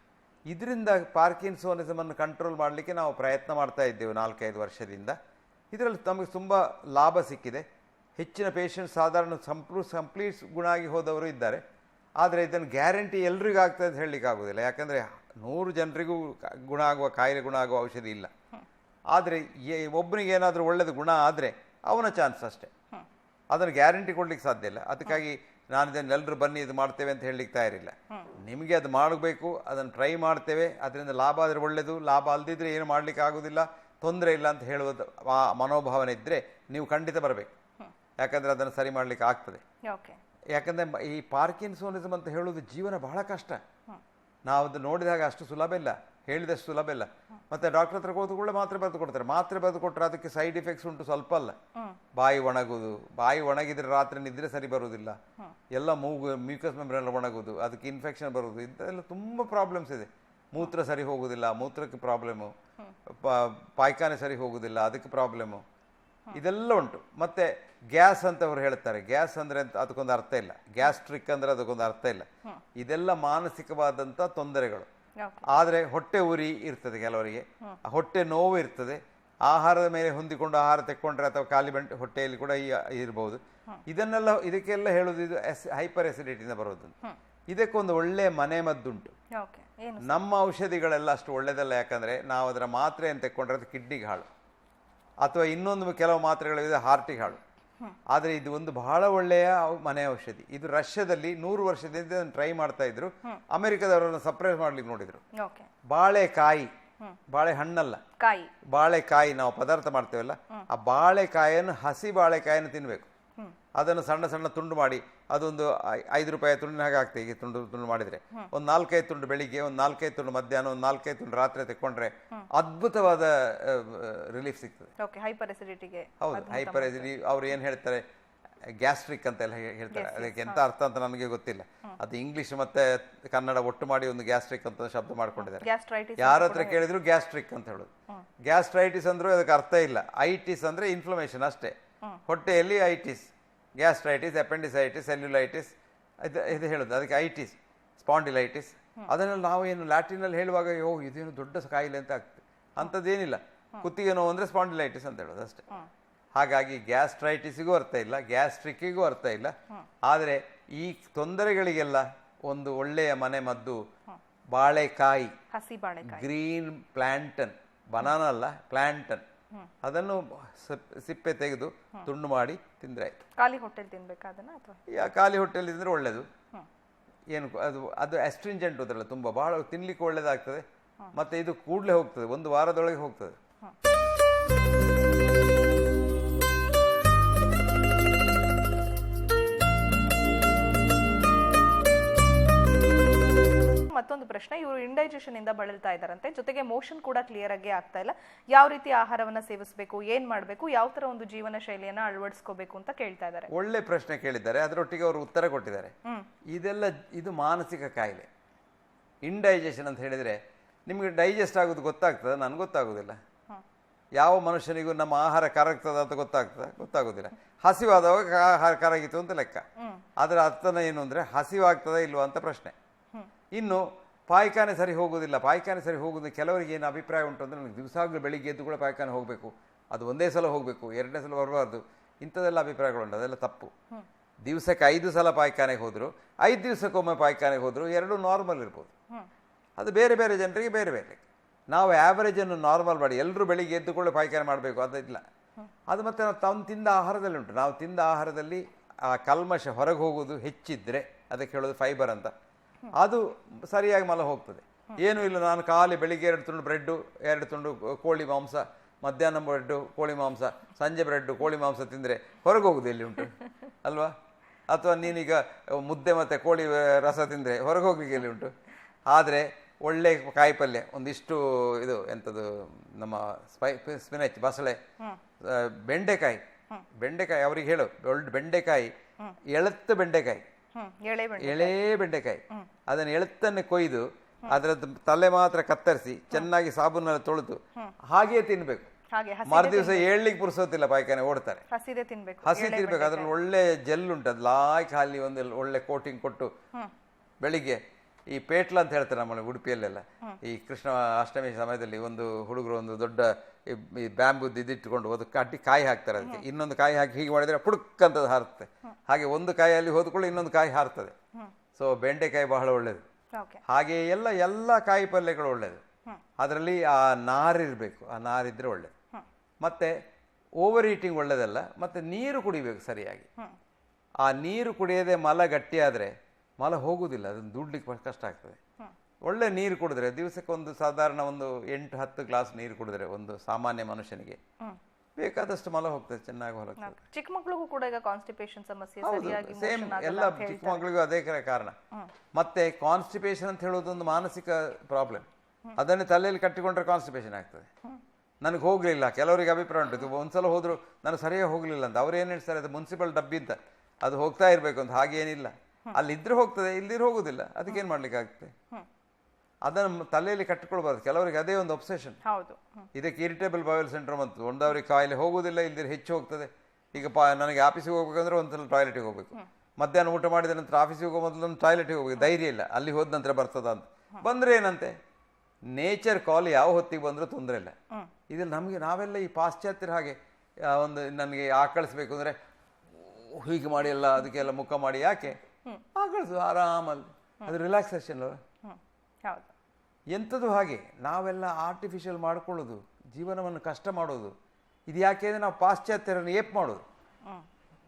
ಇದರಿಂದ ಪಾರ್ಕಿನ್ಸೋನಿಸಮನ್ನು ಕಂಟ್ರೋಲ್ ಮಾಡಲಿಕ್ಕೆ ನಾವು ಪ್ರಯತ್ನ ಮಾಡ್ತಾ ಇದ್ದೇವೆ ನಾಲ್ಕೈದು ವರ್ಷದಿಂದ. ಇದರಲ್ಲಿ ನಮಗೆ ತುಂಬ ಲಾಭ ಸಿಕ್ಕಿದೆ. ಹೆಚ್ಚಿನ ಪೇಷಂಟ್ ಸಾಧಾರಣ ಸಂಪ್ರೂ ಸಂಪ್ಲೀಟ್ಸ್ ಗುಣ ಆಗಿ ಹೋದವರು ಇದ್ದಾರೆ. ಆದರೆ ಇದನ್ನು ಗ್ಯಾರಂಟಿ ಎಲ್ರಿಗೂ ಆಗ್ತದೆ ಅಂತ ಹೇಳಲಿಕ್ಕೆ ಆಗೋದಿಲ್ಲ. ಯಾಕಂದರೆ ನೂರು ಜನರಿಗೂ ಗುಣ ಆಗುವ, ಕಾಯಿಲೆ ಗುಣ ಆಗುವ ಔಷಧಿ ಇಲ್ಲ. ಆದರೆ ಒಬ್ಬನಿಗೆ ಏನಾದರೂ ಒಳ್ಳೆಯದು ಗುಣ ಆದರೆ ಅವನ ಚಾನ್ಸ್ ಅಷ್ಟೇ. ಅದನ್ನು ಗ್ಯಾರಂಟಿ ಕೊಡ್ಲಿಕ್ಕೆ ಸಾಧ್ಯ ಇಲ್ಲ. ಅದಕ್ಕಾಗಿ ನಾನು ಇದನ್ನು ಎಲ್ಲರೂ ಬನ್ನಿ, ಇದು ಮಾಡ್ತೇವೆ ಅಂತ ಹೇಳಲಿಕ್ಕೆ ತಯಾರಿಲ್ಲ. ನಿಮಗೆ ಅದು ಮಾಡಬೇಕು, ಅದನ್ನು ಟ್ರೈ ಮಾಡ್ತೇವೆ. ಅದರಿಂದ ಲಾಭ ಆದರೆ ಒಳ್ಳೆಯದು ಲಾಭ ಅಲ್ಲದಿದ್ದರೆ ಏನು ಮಾಡಲಿಕ್ಕೆ ಆಗೋದಿಲ್ಲ. ತೊಂದರೆ ಇಲ್ಲ ಅಂತ ಹೇಳುವುದು ಆ ಮನೋಭಾವನೆ ಇದ್ದರೆ ನೀವು ಖಂಡಿತ ಬರಬೇಕು. ಯಾಕಂದರೆ ಅದನ್ನು ಸರಿ ಮಾಡಲಿಕ್ಕೆ ಆಗ್ತದೆ. ಯಾಕಂದರೆ ಈ ಪಾರ್ಕಿನ್ಸೋನಿಸಮ್ ಅಂತ ಹೇಳೋದು ಜೀವನ ಬಹಳ ಕಷ್ಟ. ನಾವು ಅದು ನೋಡಿದಾಗ ಅಷ್ಟು ಸುಲಭ ಇಲ್ಲ ಹೇಳಿದಷ್ಟು ಸುಲಭ ಇಲ್ಲ. ಮತ್ತೆ ಡಾಕ್ಟರ್ ಹತ್ರ ಕೂಡ ಮಾತ್ರೆ ಬರೆದು ಕೊಡ್ತಾರೆ. ಮಾತ್ರೆ ಬರೆದು ಕೊಟ್ಟರೆ ಅದಕ್ಕೆ ಸೈಡ್ ಎಫೆಕ್ಟ್ಸ್ ಉಂಟು ಸ್ವಲ್ಪ ಅಲ್ಲ. ಬಾಯಿ ಒಣಗುದು ಬಾಯಿ ಒಣಗಿದ್ರೆ ರಾತ್ರಿ ನಿದ್ರೆ ಸರಿ ಬರುವುದಿಲ್ಲ. ಎಲ್ಲ ಮೂಗು ಮ್ಯೂಕಸ್ ಮೆಂಬ್ರೇನ್ ಎಲ್ಲ ಒಣಗುದು ಅದಕ್ಕೆ ಇನ್ಫೆಕ್ಷನ್ ಬರುವುದು ಇಂಥದೆಲ್ಲ ತುಂಬ ಪ್ರಾಬ್ಲಮ್ಸ್ ಇದೆ. ಮೂತ್ರ ಸರಿ ಹೋಗುದಿಲ್ಲ ಮೂತ್ರಕ್ಕೆ ಪ್ರಾಬ್ಲಮ್ಮು ಪಾಯ್ಖಾನೆ ಸರಿ ಹೋಗೋದಿಲ್ಲ ಅದಕ್ಕೆ ಪ್ರಾಬ್ಲಮ್ಮು ಇದೆಲ್ಲ ಉಂಟು. ಮತ್ತೆ ಗ್ಯಾಸ್ ಅಂತ ಅವರು ಹೇಳ್ತಾರೆ. ಗ್ಯಾಸ್ ಅಂದ್ರೆ ಅಂತ ಅದಕ್ಕೊಂದು ಅರ್ಥ ಇಲ್ಲ. ಗ್ಯಾಸ್ಟ್ರಿಕ್ ಅಂದ್ರೆ ಅದಕ್ಕೊಂದು ಅರ್ಥ ಇಲ್ಲ. ಇದೆಲ್ಲ ಮಾನಸಿಕವಾದಂಥ ತೊಂದರೆಗಳು. ಆದರೆ ಹೊಟ್ಟೆ ಉರಿ ಇರ್ತದೆ ಕೆಲವರಿಗೆ. ಹೊಟ್ಟೆ ನೋವು ಇರ್ತದೆ. ಆಹಾರದ ಮೇಲೆ ಹೊಂದಿಕೊಂಡು ಆಹಾರ ತೆಕ್ಕೊಂಡ್ರೆ ಅಥವಾ ಖಾಲಿ ಬಂಟೆ ಹೊಟ್ಟೆಯಲ್ಲಿ ಕೂಡ ಈ ಇರ್ಬೋದು. ಇದನ್ನೆಲ್ಲ ಇದಕ್ಕೆಲ್ಲ ಹೇಳೋದು ಇದು ಎಸ್ ಹೈಪರ್ ಎಸಿಡಿಟಿಯಿಂದ ಬರೋದು ಇದಕ್ಕೊಂದು ಒಳ್ಳೆಯ ಮನೆ ಮದ್ದುಂಟು ನಮ್ಮ ಔಷಧಿಗಳೆಲ್ಲ ಅಷ್ಟು ಒಳ್ಳೆಯದಲ್ಲ ಯಾಕಂದರೆ ನಾವು ಅದರ ಮಾತ್ರೆಯನ್ನು ತೆಕ್ಕೊಂಡ್ರೆ ಅದು ಕಿಡ್ನಿಗೆ ಹಾಳು. ಅಥವಾ ಇನ್ನೊಂದು ಕೆಲವು ಮಾತ್ರೆಗಳಿದೆ ಹಾರ್ಟಿಗೆ ಹಾಳು. ಆದರೆ ಇದು ಒಂದು ಬಹಳ ಒಳ್ಳೆಯ ಮನೆ ಔಷಧಿ. ಇದು ರಷ್ಯಾದಲ್ಲಿ ನೂರು ವರ್ಷದಿಂದ ಟ್ರೈ ಮಾಡ್ತಾ ಇದ್ರು. ಅಮೆರಿಕದವರನ್ನು ಸಪ್ರೇಟ್ ಮಾಡ್ಲಿಕ್ಕೆ ನೋಡಿದ್ರು. ಬಾಳೆಕಾಯಿ. ಬಾಳೆ ಹಣ್ಣಲ್ಲ ಕಾಯಿ. ಬಾಳೆಕಾಯಿ ನಾವು ಪದಾರ್ಥ ಮಾಡ್ತೇವಲ್ಲ ಆ ಬಾಳೆಕಾಯನ್ನು ಹಸಿ ಬಾಳೆಕಾಯನ್ನು ತಿನ್ನಬೇಕು ಅದನ್ನು ಸಣ್ಣ ಸಣ್ಣ ತುಂಡು ಮಾಡಿ ಅದೊಂದು ಐದು ರೂಪಾಯಿ ತುಂಡಿನ ಹಾಗೆ ಆಗ್ತದೆ ಈಗ ತುಂಡು ತುಂಡು ಮಾಡಿದ್ರೆ. ಒಂದು ನಾಲ್ಕೈದು ತುಂಡು ಬೆಳಿಗ್ಗೆ ಒಂದು ನಾಲ್ಕೈದು ತುಂಡು ಮಧ್ಯಾಹ್ನ ಒಂದು ನಾಲ್ಕೈದು ತುಂಡು ರಾತ್ರಿ ತೆಕ್ಕೊಂಡ್ರೆ ಅದ್ಭುತವಾದ ರಿಲೀಫ್ ಸಿಗ್ತದೆ. ಓಕೆ ಹೈಪರ್ ಎಸಿಡಿಟಿಗೆ ಹೌದು ಹೈಪರ್ ಅವ್ರು ಏನು ಹೇಳ್ತಾರೆ ಗ್ಯಾಸ್ಟ್ರಿಕ್ ಅಂತ ಎಲ್ಲ ಹೇಳ್ತಾರೆ. ಅದಕ್ಕೆ ಎಂತ ಅರ್ಥ ಅಂತ ನನಗೆ ಗೊತ್ತಿಲ್ಲ. ಅದು ಇಂಗ್ಲಿಷ್ ಮತ್ತೆ ಕನ್ನಡ ಒಟ್ಟು ಮಾಡಿ ಒಂದು ಗ್ಯಾಸ್ಟ್ರಿಕ್ ಅಂತ ಶಬ್ದ ಮಾಡ್ಕೊಂಡಿದ್ದಾರೆ. ಗ್ಯಾಸ್ಟ್ರೈಟಿಸ್ ಯಾರ ಹತ್ರ ಕೇಳಿದ್ರು ಗ್ಯಾಸ್ಟ್ರಿಕ್ ಅಂತ ಹೇಳೋದು. ಗ್ಯಾಸ್ಟ್ರೈಟಿಸ್ ಅಂದ್ರೂ ಅದಕ್ಕೆ ಅರ್ಥ ಇಲ್ಲ. ಐಟಿಸ್ ಅಂದ್ರೆ ಇನ್ಫ್ಲಮೇಷನ್ ಅಷ್ಟೇ. ಹೊಟ್ಟೆಯಲ್ಲಿ ಐಟಿಸ್ ಗ್ಯಾಸ್ಟ್ರೈಟಿಸ್ ಅಪೆಂಡಿಸೈಟಿಸ್ ಸೆಲ್ಯುಲೈಟಿಸ್ ಇದು ಇದು ಹೇಳೋದು ಅದಕ್ಕೆ ಐಟಿಸ್ ಸ್ಪಾಂಡಿಲೈಟಿಸ್. ಅದನ್ನೆಲ್ಲ ನಾವು ಏನು ಲ್ಯಾಟಿನಲ್ಲಿ ಹೇಳುವಾಗ ಯೋ ಇದೇನು ದೊಡ್ಡ ಕಾಯಿಲೆ ಅಂತ ಆಗ್ತದೆ. ಅಂಥದ್ದೇನಿಲ್ಲ. ಕುತ್ತಿಗೆ ನೋವು ಅಂದರೆ ಸ್ಪಾಂಡಿಲೈಟಿಸ್ ಅಂತ ಹೇಳೋದು ಅಷ್ಟೇ. ಹಾಗಾಗಿ ಗ್ಯಾಸ್ಟ್ರೈಟಿಸ್ಗೂ ಅರ್ಥ ಇಲ್ಲ ಗ್ಯಾಸ್ಟ್ರಿಕ್ಕಿಗೂ ಅರ್ಥ ಇಲ್ಲ. ಆದರೆ ಈ ತೊಂದರೆಗಳಿಗೆಲ್ಲ ಒಂದು ಒಳ್ಳೆಯ ಮನೆ ಮದ್ದು ಬಾಳೆಕಾಯಿ ಹಸಿ ಬಾಳೆಕಾಯಿ. ಗ್ರೀನ್ ಪ್ಲಾಂಟನ್ ಬನಾನ ಅಲ್ಲ ಪ್ಲಾಂಟನ್. ಅದನ್ನು ಸಿಪ್ಪೆ ತೆಗೆದು ತುಂಡು ಮಾಡಿ ತಿಂದ್ರೆ ಆಯ್ತು. ಖಾಲಿ ಹೋಟೆಲ್ ತಿನ್ಬೇಕಾ ಅದನ್ನ ಅಥವಾ? ಈ ಖಾಲಿ ಹೋಟೆಲ್ ತಿಂದ್ರೆ ಒಳ್ಳೇದು. ಏನು ಅದು ಅದು ಅಸ್ಟ್ರಿಂಜೆಂಟ್ ಅದಲ್ಲ ತುಂಬಾ ಬಹಳ ತಿನ್ಲಿಕ್ಕೆ ಒಳ್ಳೇದಾಗ್ತದೆ. ಮತ್ತೆ ಇದು ಕೂಡಲೇ ಹೋಗ್ತದೆ ಒಂದು ವಾರದೊಳಗೆ ಹೋಗ್ತದೆ. ಪ್ರಶ್ನೆ ಇವರು ಇಂಡೈಜೆಷನ್ ಇಂದ ಬಳಲ್ತಾ ಇದ್ದಾರಂತೆ. ಜೊತೆಗೆ ಮೋಷನ್ ಕೂಡ ಕ್ಲಿಯರ್ ಆಗಿ ಆಗ್ತಾ ಇಲ್ಲ. ಯಾವ ರೀತಿ ಆಹಾರವನ್ನ ಸೇವಿಸಬೇಕು ಏನ್ ಮಾಡಬೇಕು ಯಾವ ತರ ಒಂದು ಜೀವನ ಶೈಲಿಯನ್ನ ಅಳವಡಿಸ್ಕೋಬೇಕು ಅಂತ ಕೇಳ್ತಾ ಇದ್ದಾರೆ. ಒಳ್ಳೆ ಪ್ರಶ್ನೆ ಕೇಳಿದ್ದಾರೆ. ಅದರೊಟ್ಟಿಗೆ ಅವರು ಉತ್ತರ ಕೊಟ್ಟಿದ್ದಾರೆ. ಇದೆಲ್ಲ ಇದು ಮಾನಸಿಕ ಕಾಯಿಲೆ. ಇಂಡೈಜೆಷನ್ ಅಂತ ಹೇಳಿದ್ರೆ ನಿಮಗೆ ಡೈಜೆಸ್ಟ್ ಆಗೋದು ಗೊತ್ತಾಗ್ತದೆ? ನನಗೆ ಗೊತ್ತಾಗೋದಿಲ್ಲ. ಯಾವ ಮನುಷ್ಯನಿಗೂ ನಮ್ಮ ಆಹಾರ ಕರಗ್ತದ ಅಂತ ಗೊತ್ತಾಗ್ತದೆ? ಗೊತ್ತಾಗೋದಿಲ್ಲ. ಹಸಿವಾದವಾಗ ಆಹಾರ ಕರಗಿತು ಅಂತ ಲೆಕ್ಕ. ಅದರ ಅರ್ಥನ ಏನು ಅಂದರೆ ಹಸಿವಾಗ್ತದ ಇಲ್ವಾ ಅಂತ ಪ್ರಶ್ನೆ. ಇನ್ನು ಪಾಯ್ಖಾನೆ ಸರಿ ಹೋಗೋದಿಲ್ಲ ಪಾಯ್ಖಾನೆ ಸರಿ ಹೋಗೋದು ಕೆಲವರಿಗೆ ಏನು ಅಭಿಪ್ರಾಯ ಉಂಟು ಅಂದರೆ ನನಗೆ ದಿವಸಾಗಲೂ ಬೆಳಿಗ್ಗೆ ಎದ್ದು ಕೂಡ ಪಾಯ್ಖಾನೆ ಹೋಗಬೇಕು. ಅದು ಒಂದೇ ಸಲ ಹೋಗಬೇಕು ಎರಡನೇ ಸಲ ಬರಬಾರ್ದು. ಅಭಿಪ್ರಾಯಗಳು ಅಭಿಪ್ರಾಯಗಳುಂಟು ಅದೆಲ್ಲ ತಪ್ಪು. ದಿವಸಕ್ಕೆ ಐದು ಸಲ ಪಾಯ್ಖಾನೆಗೆ ಹೋದರು ಐದು ದಿವಸಕ್ಕೊಮ್ಮೆ ಪಾಯ್ಖಾನೆಗೆ ಹೋದರು ಎರಡೂ ನಾರ್ಮಲ್ ಇರ್ಬೋದು. ಅದು ಬೇರೆ ಬೇರೆ ಜನರಿಗೆ ಬೇರೆ ಬೇರೆ. ನಾವು ಆ್ಯಾವರೇಜನ್ನು ನಾರ್ಮಲ್ ಮಾಡಿ ಎಲ್ಲರೂ ಬೆಳಿಗ್ಗೆ ಎದ್ದು ಕೂಡ ಪಾಯ್ಖಾನೆ ಮಾಡಬೇಕು ಅದಿಲ್ಲ ಅದು ಮತ್ತೆ ನಾವು ತಾವು ತಿಂದ ಆಹಾರದಲ್ಲಿ ಉಂಟು. ನಾವು ತಿಂದ ಆಹಾರದಲ್ಲಿ ಆ ಕಲ್ಮಶ ಹೊರಗೆ ಹೋಗೋದು ಹೆಚ್ಚಿದ್ರೆ ಅದಕ್ಕೆ ಹೇಳೋದು ಫೈಬರ್ ಅಂತ. ಅದು ಸರಿಯಾಗಿ ಮಲ ಹೋಗ್ತದೆ. ಏನೂ ಇಲ್ಲ ನಾನು ಖಾಲಿ ಬೆಳಿಗ್ಗೆ ಎರಡು ತುಂಡು ಬ್ರೆಡ್ಡು ಎರಡು ತುಂಡು ಕೋಳಿ ಮಾಂಸ ಮಧ್ಯಾಹ್ನ ಬ್ರೆಡ್ಡು ಕೋಳಿ ಮಾಂಸ ಸಂಜೆ ಬ್ರೆಡ್ಡು ಕೋಳಿ ಮಾಂಸ ತಿಂದರೆ ಹೊರಗೆ ಹೋಗುದು ಎಲ್ಲಿ ಉಂಟು? ಅಲ್ವಾ? ಅಥವಾ ನೀನೀಗ ಮುದ್ದೆ ಮತ್ತು ಕೋಳಿ ರಸ ತಿಂದರೆ ಹೊರಗೆ ಹೋಗ್ಲಿಕ್ಕೆ ಎಲ್ಲಿ ಉಂಟು? ಆದರೆ ಒಳ್ಳೆ ಕಾಯಿಪಲ್ಯ ಒಂದಿಷ್ಟು ಇದು ಎಂಥದ್ದು ನಮ್ಮ ಸ್ಪೈ ಸ್ಪಿನಚ್ ಬಸಳೆ ಬೆಂಡೆಕಾಯಿ. ಬೆಂಡೆಕಾಯಿ ಅವ್ರಿಗೆ ಹೇಳು ಒಳ್ಳೆ ಬೆಂಡೆಕಾಯಿ ಎಳತ್ತು ಬೆಂಡೆಕಾಯಿ. ಎಳೆ ಬೆಂಡೆಕಾಯಿ. ಅದನ್ನು ಎಳತ್ತನ್ನೇ ಕೊಯ್ದು ಅದರದ್ದು ತಲೆ ಮಾತ್ರ ಕತ್ತರಿಸಿ ಚೆನ್ನಾಗಿ ಸಾಬೂನಲ್ಲಿ ತೊಳೆದು ಹಾಗೆಯೇ ಹಾಗೆ ತಿನ್ಬೇಕು. ಮರು ದಿವಸ ಏಳ್ಲಿಕ್ಕೆ ಪುರ್ಸೋತಿಲ್ಲ ಪಾಯ್ಕಾನೆ ಓಡ್ತಾರೆ. ಹಸಿ ತಿನ್ಬೇಕು ಅದ್ರಲ್ಲಿ ಒಳ್ಳೆ ಜೆಲ್ ಉಂಟು ಅದು ಲಾಯ್ಕ್ ಹಾಲಿ ಒಂದು ಒಳ್ಳೆ ಕೋಟಿಂಗ್ ಕೊಟ್ಟು ಬೆಳಿಗ್ಗೆ ಈ ಪೇಟ್ಲ ಅಂತ ಹೇಳ್ತಾರೆ ನಮ್ಮಲ್ಲಿ ಉಡುಪಿಯಲ್ಲೆಲ್ಲ. ಈ ಕೃಷ್ಣ ಅಷ್ಟಮಿ ಸಮಯದಲ್ಲಿ ಒಂದು ಹುಡುಗರು ಒಂದು ದೊಡ್ಡ ಈ- ಬ್ಯಾಂಬೂ ದಿದ್ದಿಟ್ಟುಕೊಂಡು ಇದಿಟ್ಟುಕೊಂಡು ಕಟ್ಟಿ ಕಾಯಿ ಹಾಕ್ತಾರೆ ಅದಕ್ಕೆ. ಇನ್ನೊಂದು ಕಾಯಿ ಹಾಕಿ ಹೀಗೆ ಮಾಡಿದರೆ ಪುಡುಕ್ ಅಂತದ್ದು ಹಾರುತ್ತೆ. ಹಾಗೆ ಒಂದು ಕಾಯಲ್ಲಿ ಹೋದ್ಕೊಳ್ಳಿ ಇನ್ನೊಂದು ಕಾಯಿ ಹಾರ್ತದೆ. ಸೊ ಬೆಂಡೆಕಾಯಿ ಬಹಳ ಒಳ್ಳೆಯದು ಹಾಗೆ ಎಲ್ಲ ಎಲ್ಲ ಕಾಯಿ ಪಲ್ಯಗಳು ಒಳ್ಳೆಯದು ಅದರಲ್ಲಿ ಆ ನಾರಿರಬೇಕು ಆ ನಾರಿದ್ರೆ ಒಳ್ಳೆಯದು ಮತ್ತೆ ಓವರ್ ಈಟಿಂಗ್ ಒಳ್ಳೆಯದಲ್ಲ ಮತ್ತೆ ನೀರು ಕುಡಿಬೇಕು ಸರಿಯಾಗಿ. ಆ ನೀರು ಕುಡಿಯದೆ ಮಲ ಗಟ್ಟಿಯಾದರೆ ಮಲ ಹೋಗುವುದಿಲ್ಲ ಅದನ್ನು ದುಡ್ಲಿಕ್ಕೆ ಕಷ್ಟ ಆಗ್ತದೆ. ಒಳ್ಳೆ ನೀರು ಕುಡಿದ್ರೆ ದಿವಸಕ್ಕೊಂದು ಸಾಧಾರಣ ಒಂದು ಎಂಟು ಹತ್ತು ಗ್ಲಾಸ್ ನೀರು ಕುಡಿದ್ರೆ ಒಂದು ಸಾಮಾನ್ಯ ಮನುಷ್ಯನಿಗೆ ಬೇಕಾದಷ್ಟು ಮಲ ಹೋಗ್ತದೆ ಚೆನ್ನಾಗಿ ಹೊರಗ್ತದೆ ಚಿಕ್ಕ ಮಕ್ಳಿಗೂ ಕೂಡ ಈಗ ಕಾನ್ಸ್ಟಿಪೇಷನ್ ಸಮಸ್ಯೆ ಸರಿಯಾಗಿ ಸೇಮ್ ಎಲ್ಲ ಚಿಕ್ಕ. ಮಕ್ಕಳಿಗೂ ಅದೇ ಕರೆ ಕಾರಣ. ಮತ್ತೆ ಕಾನ್ಸ್ಟಿಪೇಷನ್ ಅಂತ ಹೇಳೋದು ಒಂದು ಮಾನಸಿಕ ಪ್ರಾಬ್ಲಮ್ ಅದನ್ನೇ ತಲೆಯಲ್ಲಿ ಕಟ್ಟಿಕೊಂಡ್ರೆ ಕಾನ್ಸ್ಟಿಪೇಷನ್ ಆಗ್ತದೆ. ನನಗೆ ಹೋಗ್ಲಿಲ್ಲ ಕೆಲವರಿಗೆ ಅಭಿಪ್ರಾಯ ಉಂಟು. ಒಂದ್ಸಲ ಹೋದ್ರು ನಾನು ಸರಿಯಾಗಿ ಹೋಗ್ಲಿಲ್ಲ ಅಂತ. ಅವ್ರು ಏನು ಹೇಳ್ತಾರೆ ಅದು ಮುನ್ಸಿಪಲ್ ಡಬ್ಬಿ ಅಂತ. ಅದು ಹೋಗ್ತಾ ಇರಬೇಕು ಅಂತ. ಹಾಗೇನಿಲ್ಲ. ಅಲ್ಲಿ ಇದ್ರೆ ಹೋಗ್ತದೆ ಇಲ್ದಿದ್ರೆ ಹೋಗುದಿಲ್ಲ. ಅದಕ್ಕೇನು ಮಾಡ್ಲಿಕ್ಕೆ ಆಗ್ತದೆ ಅದನ್ನು ತಲೆಯಲ್ಲಿ ಕಟ್ಟಿಕೊಳ್ಬಾರ್ದು. ಕೆಲವರಿಗೆ ಅದೇ ಒಂದು ಒಬ್ಸೆಷನ್ ಹೌದು. ಇದಕ್ಕೆ ಇರಿಟೇಬಲ್ ಬಾಯಲ್ ಸಿಂಡ್ರೋಮ್ ಅಂತ. ಒಂದವರಿಗೆ ಕಾಯಿಲೆ ಹೋಗುವುದಿಲ್ಲ ಇಲ್ದಿರ ಹೆಚ್ಚು ಹೋಗ್ತದೆ. ಈಗ ಪಾ ನನಗೆ ಆಫೀಸಿಗೆ ಹೋಗ್ಬೇಕಂದ್ರೆ ಒಂದ್ಸಲ ಟಾಯ್ಲೆಟಿಗೆ ಹೋಗಬೇಕು. ಮಧ್ಯಾಹ್ನ ಊಟ ಮಾಡಿದ ನಂತರ ಆಫೀಸಿಗೆ ಹೋಗೋ ಮೊದಲು ಒಂದು ಟಾಯ್ಲೆಟಿಗೆ ಹೋಗ್ಬೇಕು. ಧೈರ್ಯ ಇಲ್ಲ. ಅಲ್ಲಿ ಹೋದ ನಂತರ ಬರ್ತದ ಅಂತ. ಬಂದ್ರೆ ಏನಂತೆ? ನೇಚರ್ ಕಾಲ್ ಯಾವ ಹೊತ್ತಿಗೆ ಬಂದರೂ ತೊಂದರೆ ಇಲ್ಲ. ಇದು ನಮಗೆ ನಾವೆಲ್ಲ ಈ ಪಾಶ್ಚಾತ್ಯರ ಹಾಗೆ ಒಂದು ನನಗೆ ಆಕಳಿಸ್ಬೇಕು ಅಂದರೆ ಹೀಗೆ ಮಾಡಿ ಎಲ್ಲ ಅದಕ್ಕೆಲ್ಲ ಮುಖ ಮಾಡಿ ಯಾಕೆ? ಆಕಳಿಸು ಆರಾಮಲ್ಲಿ. ಅದು ರಿಲ್ಯಾಕ್ಸೇಷನ್ ಅಲ್ಲ ಹೌದು. ಎಂಥದ್ದು ಹಾಗೆ ನಾವೆಲ್ಲ ಆರ್ಟಿಫಿಷಿಯಲ್ ಮಾಡ್ಕೊಳ್ಳೋದು ಜೀವನವನ್ನು ಕಷ್ಟ ಮಾಡೋದು. ಇದು ಯಾಕೆ ಅಂದರೆ ನಾವು ಪಾಶ್ಚಾತ್ಯರನ್ನು ಏಪ್ ಮಾಡೋದು.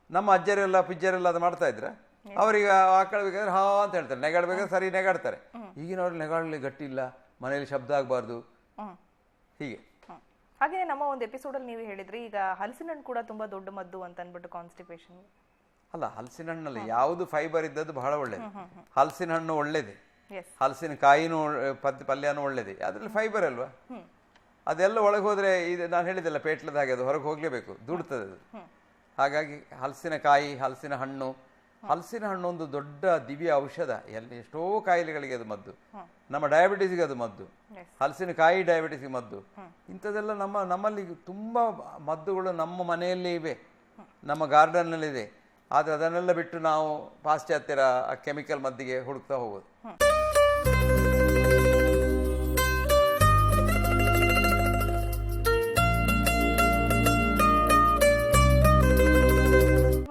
ನಮ್ಮ ಅಜ್ಜರೆಲ್ಲ ಪಿಜ್ಜರೆಲ್ಲ ಅದು ಮಾಡ್ತಾ ಇದ್ರೆ ಅವರಿಗೆ ಆಕಳ್ಬೇಕಾದ್ರೆ ಹಾ ಅಂತ ಹೇಳ್ತಾರೆ. ನೆಗಾಡ್ಬೇಕಾದ್ರೆ ಸರಿ ನೆಗಾಡ್ತಾರೆ. ಈಗಿನವ್ರು ನೆಗಾಡಲಿ ಗಟ್ಟಿ ಇಲ್ಲ. ಮನೆಯಲ್ಲಿ ಶಬ್ದ ಆಗಬಾರ್ದು. ಹೀಗೆ. ಹಾಗೆ ನಮ್ಮ ಒಂದು ಎಪಿಸೋಡಲ್ಲಿ ನೀವು ಹೇಳಿದ್ರಿ ಈಗ ಹಲಸಿನ ಹಣ್ಣು ಕೂಡ ತುಂಬಾ ದೊಡ್ಡ ಮದ್ದು ಅಂತ ಅಂದ್ಬಿಟ್ಟು ಕಾನ್ಸ್ಟಿಪೇಷನ್ ಅಲ್ಲ ಹಲಸಿನ ಹಣ್ಣಲ್ಲಿ ಯಾವುದು ಫೈಬರ್ ಇದ್ದದ್ದು ಬಹಳ ಒಳ್ಳೇದು. ಹಲಸಿನ ಹಣ್ಣು ಒಳ್ಳೇದೇ. ಹಲಸಿನ ಕಾಯಿನೂ ಪದ್ ಪಲ್ಯನೂ ಒಳ್ಳೇದೆ. ಅದರಲ್ಲಿ ಫೈಬರ್ ಅಲ್ವಾ? ಅದೆಲ್ಲ ಒಳಗೆ ಹೋದ್ರೆ ಇದು ನಾನು ಹೇಳಿದ್ದೆಲ್ಲ ಪೇಟ್ಲದ ಹಾಗೆ ಅದು ಹೊರಗೆ ಹೋಗ್ಲೇಬೇಕು ದುಡ್ತದೆ ಅದು. ಹಾಗಾಗಿ ಹಲಸಿನ ಕಾಯಿ ಹಲಸಿನ ಹಣ್ಣು ಹಲಸಿನ ಹಣ್ಣು ಒಂದು ದೊಡ್ಡ ದಿವ್ಯ ಔಷಧ. ಎಲ್ಲಿ ಎಷ್ಟೋ ಕಾಯಿಲೆಗಳಿಗೆ ಅದು ಮದ್ದು. ನಮ್ಮ ಡಯಾಬಿಟೀಸ್ಗೆ ಅದು ಮದ್ದು. ಹಲಸಿನ ಕಾಯಿ ಡಯಾಬಿಟಿಸ್ಗೆ ಮದ್ದು. ಇಂಥದೆಲ್ಲ ನಮ್ಮ ನಮ್ಮಲ್ಲಿ ತುಂಬಾ ಮದ್ದುಗಳು ನಮ್ಮ ಮನೆಯಲ್ಲೇ ಇವೆ. ನಮ್ಮ ಗಾರ್ಡನ್ನಲ್ಲಿದೆ ಆದರೆ ಅದನ್ನೆಲ್ಲ ಬಿಟ್ಟು ನಾವು ಪಾಶ್ಚಾತ್ಯರ ಕೆಮಿಕಲ್ ಮದ್ದಿಗೆ ಹುಡುಕ್ತಾ ಹೋಗೋದು.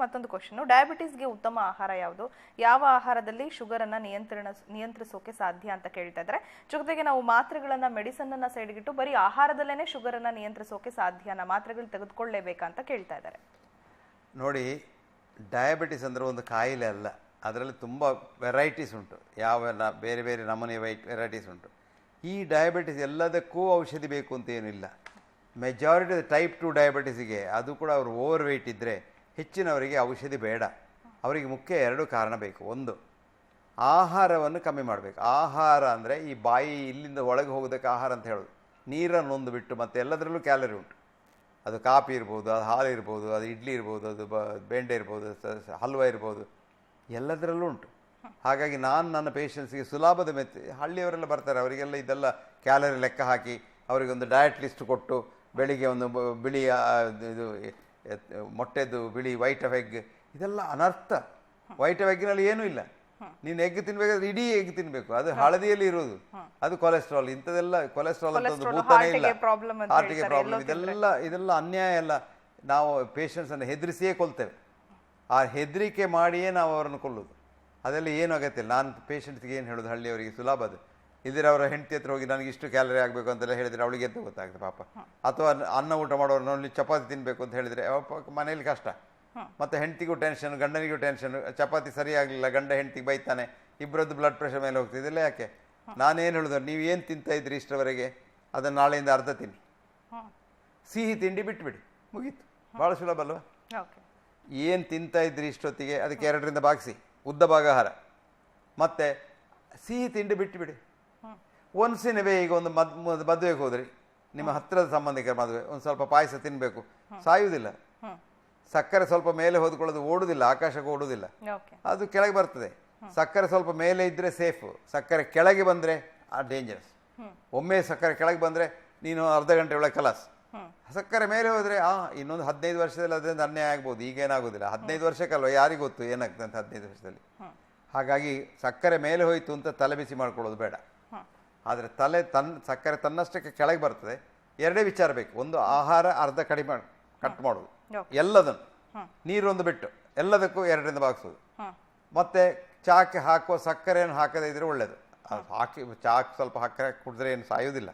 ಮತ್ತೊಂದು ಕ್ವಶನ್ ಡಯಾಬಿಟೀಸ್ಗೆ ಉತ್ತಮ ಆಹಾರ ಯಾವುದು? ಯಾವ ಆಹಾರದಲ್ಲಿ ಶುಗರ್ ಅನ್ನ ನಿಯಂತ್ರಣ ನಿಯಂತ್ರಿಸೋಕೆ ಸಾಧ್ಯ ಅಂತ ಕೇಳ್ತಾ ಇದ್ದಾರೆ. ಜೊತೆಗೆ ನಾವು ಮಾತ್ರೆಗಳನ್ನ ಮೆಡಿಸನ್ ಅನ್ನ ಸೈಡ್ಗಿಟ್ಟು ಬರೀ ಆಹಾರದಲ್ಲೇನೆ ಶುಗರ್ ಅನ್ನ ನಿಯಂತ್ರಿಸೋಕೆ ಸಾಧ್ಯನ ಮಾತ್ರೆಗಳು ತೆಗೆದುಕೊಳ್ಳೇಬೇಕಾ ಅಂತ ಕೇಳ್ತಾ ಇದ್ದಾರೆ. ನೋಡಿ ಡಯಾಬಿಟಿಸ್ ಅಂದರೆ ಒಂದು ಕಾಯಿಲೆ ಅಲ್ಲ. ಅದರಲ್ಲಿ ತುಂಬ ವೆರೈಟೀಸ್ ಉಂಟು. ಯಾವೆಲ್ಲ ಬೇರೆ ಬೇರೆ ನಮೂನೆ ವೈ ವೆರೈಟೀಸ್ ಉಂಟು. ಈ ಡಯಾಬಿಟಿಸ್ ಎಲ್ಲದಕ್ಕೂ ಔಷಧಿ ಬೇಕು ಅಂತ ಏನಿಲ್ಲ. ಮೆಜಾರಿಟಿ ಟೈಪ್ ಟು ಡಯಾಬಿಟಿಸಿಗೆ ಅದು ಕೂಡ ಅವರು ಓವರ್ ವೆಯ್ಟ್ ಇದ್ದರೆ ಹೆಚ್ಚಿನವರಿಗೆ ಔಷಧಿ ಬೇಡ. ಅವರಿಗೆ ಮುಖ್ಯ ಎರಡು ಕಾರಣ ಬೇಕು. ಒಂದು, ಆಹಾರವನ್ನು ಕಮ್ಮಿ ಮಾಡಬೇಕು. ಆಹಾರ ಅಂದರೆ ಈ ಬಾಯಿ ಇಲ್ಲಿಂದ ಒಳಗೆ ಹೋಗೋದಕ್ಕೆ ಆಹಾರ ಅಂತ ಹೇಳೋದು. ನೀರನ್ನು ಒಂದು ಬಿಟ್ಟು ಮತ್ತೆ ಎಲ್ಲದರಲ್ಲೂ ಕ್ಯಾಲರಿ ಉಂಟು. ಅದು ಕಾಫಿ ಇರ್ಬೋದು, ಅದು ಹಾಲು ಇರ್ಬೋದು, ಅದು ಇಡ್ಲಿ ಇರ್ಬೋದು, ಅದು ಬ, ಬೆಂಡೆ ಇರ್ಬೋದು ಹಲ್ವ ಇರ್ಬೋದು. ಎಲ್ಲದರಲ್ಲೂ ಉಂಟು. ಹಾಗಾಗಿ ನಾನು ನನ್ನ ಪೇಷನ್ಸ್ಗೆ ಸುಲಭದ ಮೆತ್ತಿ, ಹಳ್ಳಿಯವರೆಲ್ಲ ಬರ್ತಾರೆ, ಅವರಿಗೆಲ್ಲ ಇದೆಲ್ಲ ಕ್ಯಾಲರಿ ಲೆಕ್ಕ ಹಾಕಿ ಅವರಿಗೊಂದು ಡಯಟ್ ಲಿಸ್ಟ್ ಕೊಟ್ಟು ಬೆಳಿಗ್ಗೆ ಒಂದು ಬಿಳಿ ಇದು ಮೊಟ್ಟೆದು ಬಿಳಿ ವೈಟ್ ಎಗ್ ಇದೆಲ್ಲ ಅನರ್ಥ. ವೈಟ್ ಆಫ್ ಎಗ್ಗಿನಲ್ಲಿ ಏನೂ ಇಲ್ಲ. ನೀನು ಎಗ್ ತಿನ್ಬೇಕಾದ್ರೆ ಇಡೀ ಎಗ್ ತಿನ್ಬೇಕು. ಅದು ಹಳದಿಯಲ್ಲಿ ಇರೋದು. ಅದು ಕೊಲೆಸ್ಟ್ರಾಲ್ ಇಂಥದೆಲ್ಲ ಕೊಲೆಸ್ಟ್ರಾಲ್ ಅಂತ ಒಂದು ಭೂತನೇ ಇಲ್ಲ. ಹಾರ್ಟಿಗೆ ಪ್ರಾಬ್ಲಮ್ ಇದೆಲ್ಲ ಇದೆಲ್ಲ ಅನ್ಯಾಯ ಎಲ್ಲ ನಾವು ಪೇಷಂಟ್ಸ್ ಅನ್ನು ಹೆದರಿಸಿಯೇ ಕೊಲ್ತೇವೆ. ಆ ಹೆದರಿಕೆ ಮಾಡಿಯೇ ನಾವು ಅವರನ್ನು ಕೊಲ್ಲೋದು. ಅದೆಲ್ಲ ಏನು ಆಗತ್ತಿಲ್ಲ ನಾನು ಪೇಷಂಟ್ಸ್ಗೆ ಏನು ಹೇಳೋದು? ಹಳ್ಳಿಯವರಿಗೆ ಸುಲಭ ಅದು. ಇದ್ರೆ ಅವರ ಹೆಂಡತಿ ಹತ್ರ ಹೋಗಿ ನನಗೆ ಇಷ್ಟು ಕ್ಯಾಲರಿ ಆಗಬೇಕು ಅಂತೆಲ್ಲ ಹೇಳಿದ್ರೆ ಅವಳಿಗೆ ಎಂತ ಗೊತ್ತಾಗುತ್ತೆ ಪಾಪ. ಅಥವಾ ಅನ್ನ ಊಟ ಮಾಡೋರು ನೋಡಿ ಚಪಾತಿ ತಿನ್ನಬೇಕು ಅಂತ ಹೇಳಿದ್ರೆ ಮನೇಲಿ ಕಷ್ಟ. ಮತ್ತೆ ಹೆಂಡತಿಗೂ ಟೆನ್ಷನ್ ಗಂಡನಿಗೂ ಟೆನ್ಷನ್ ಚಪಾತಿ ಸರಿಯಾಗಲಿಲ್ಲ ಗಂಡ ಹೆಂಡತಿಗೆ ಬೈತಾನೆ. ಇಬ್ಬರದ್ದು ಬ್ಲಡ್ ಪ್ರೆಷರ್ ಮೇಲೆ ಹೋಗ್ತಿದೆ. ಇಲ್ಲ ಯಾಕೆ? ನಾನೇನು ಹೇಳಿದ್ರು ನೀವು ಏನು ತಿಂತಾ ಇದ್ರಿ ಇಷ್ಟರವರೆಗೆ? ಅದನ್ನು ನಾಳೆಯಿಂದ ಅರ್ಧ ತಿನ್ನಿ. ಸಿಹಿ ತಿಂಡಿ ಬಿಟ್ಬಿಡಿ. ಮುಗೀತು. ಭಾಳ ಸುಲಭ ಅಲ್ವಾ? ಏನು ತಿಂತಾ ಇದ್ರಿ ಇಷ್ಟೊತ್ತಿಗೆ? ಅದಕ್ಕೆ ಎರಡರಿಂದ ಬಾಗಿಸಿ. ಉದ್ದ ಭಾಗ ಆಹಾರ ಮತ್ತೆ ಸಿಹಿ ತಿಂಡಿ ಬಿಟ್ಟುಬಿಡಿ ಒನ್ಸಿನವೇ ಈಗ ಒಂದು ಮದ್- ಮದುವೆಗೆ ಹೋದ್ರಿ. ನಿಮ್ಮ ಹತ್ತಿರದ ಸಂಬಂಧಿಕರ ಮದುವೆ. ಒಂದು ಸ್ವಲ್ಪ ಪಾಯಸ ತಿನ್ನಬೇಕು ಸಾಯುವುದಿಲ್ಲ. ಸಕ್ಕರೆ ಸ್ವಲ್ಪ ಮೇಲೆ ಹೋದ್ಕೊಳ್ಳೋದು ಓಡುದಿಲ್ಲ ಆಕಾಶಕ್ಕೆ ಓಡುದಿಲ್ಲ. ಓಕೆ ಅದು ಕೆಳಗೆ ಬರ್ತದೆ. ಸಕ್ಕರೆ ಸ್ವಲ್ಪ ಮೇಲೆ ಇದ್ರೆ ಸೇಫ್ ಸಕ್ಕರೆ ಕೆಳಗೆ ಬಂದ್ರೆ ಆ ಡೇಂಜರಸ್ ಒಮ್ಮೆ ಸಕ್ಕರೆ ಕೆಳಗೆ ಬಂದರೆ ನೀನು ಅರ್ಧ ಗಂಟೆ ಒಳಗೆ ಕಲಾಸ್. ಸಕ್ಕರೆ ಮೇಲೆ ಹೋದ್ರೆ ಆ ಇನ್ನೊಂದು ಹದಿನೈದು ವರ್ಷದಲ್ಲಿ ಅದರಿಂದ ಅನ್ಯಾಯ ಆಗ್ಬೋದು ಈಗೇನಾಗೋದಿಲ್ಲ ಹದಿನೈದು ವರ್ಷಕ್ಕಲ್ವ ಯಾರಿಗೂ ಗೊತ್ತು ಏನಾಗ್ತದೆ ಅಂತ ಹದಿನೈದು ವರ್ಷದಲ್ಲಿ? ಹಾಗಾಗಿ ಸಕ್ಕರೆ ಮೇಲೆ ಹೋಯಿತು ಅಂತ ತಲೆ ಬಿಸಿ ಮಾಡ್ಕೊಳ್ಳೋದು ಬೇಡ. ಆದರೆ ತಲೆ ತನ್ನ ಸಕ್ಕರೆ ತನ್ನಷ್ಟಕ್ಕೆ ಕೆಳಗೆ ಬರ್ತದೆ. ಎರಡೇ ವಿಚಾರ ಬೇಕು. ಒಂದು ಆಹಾರ ಅರ್ಧ ಕಡಿಮೆ ಕಟ್ ಮಾಡೋದು. ಎಲ್ಲದನ್ನು. ನೀರೊಂದು ಬಿಟ್ಟು ಎಲ್ಲದಕ್ಕೂ ಎರಡರಿಂದ ಭಾಗಿಸೋದು ಹ್ಮ್. ಮತ್ತೆ ಚಾಕ್ಕೆ ಹಾಕುವ ಸಕ್ಕರೆಯನ್ನು ಹಾಕದೇ ಇದ್ರೆ ಒಳ್ಳೆಯದು ಹಾಕಿ ಚಾಕ್ ಸ್ವಲ್ಪ ಸಕ್ಕರೆ ಕುಡಿದ್ರೆ ಏನು ಸಾಯೋದಿಲ್ಲ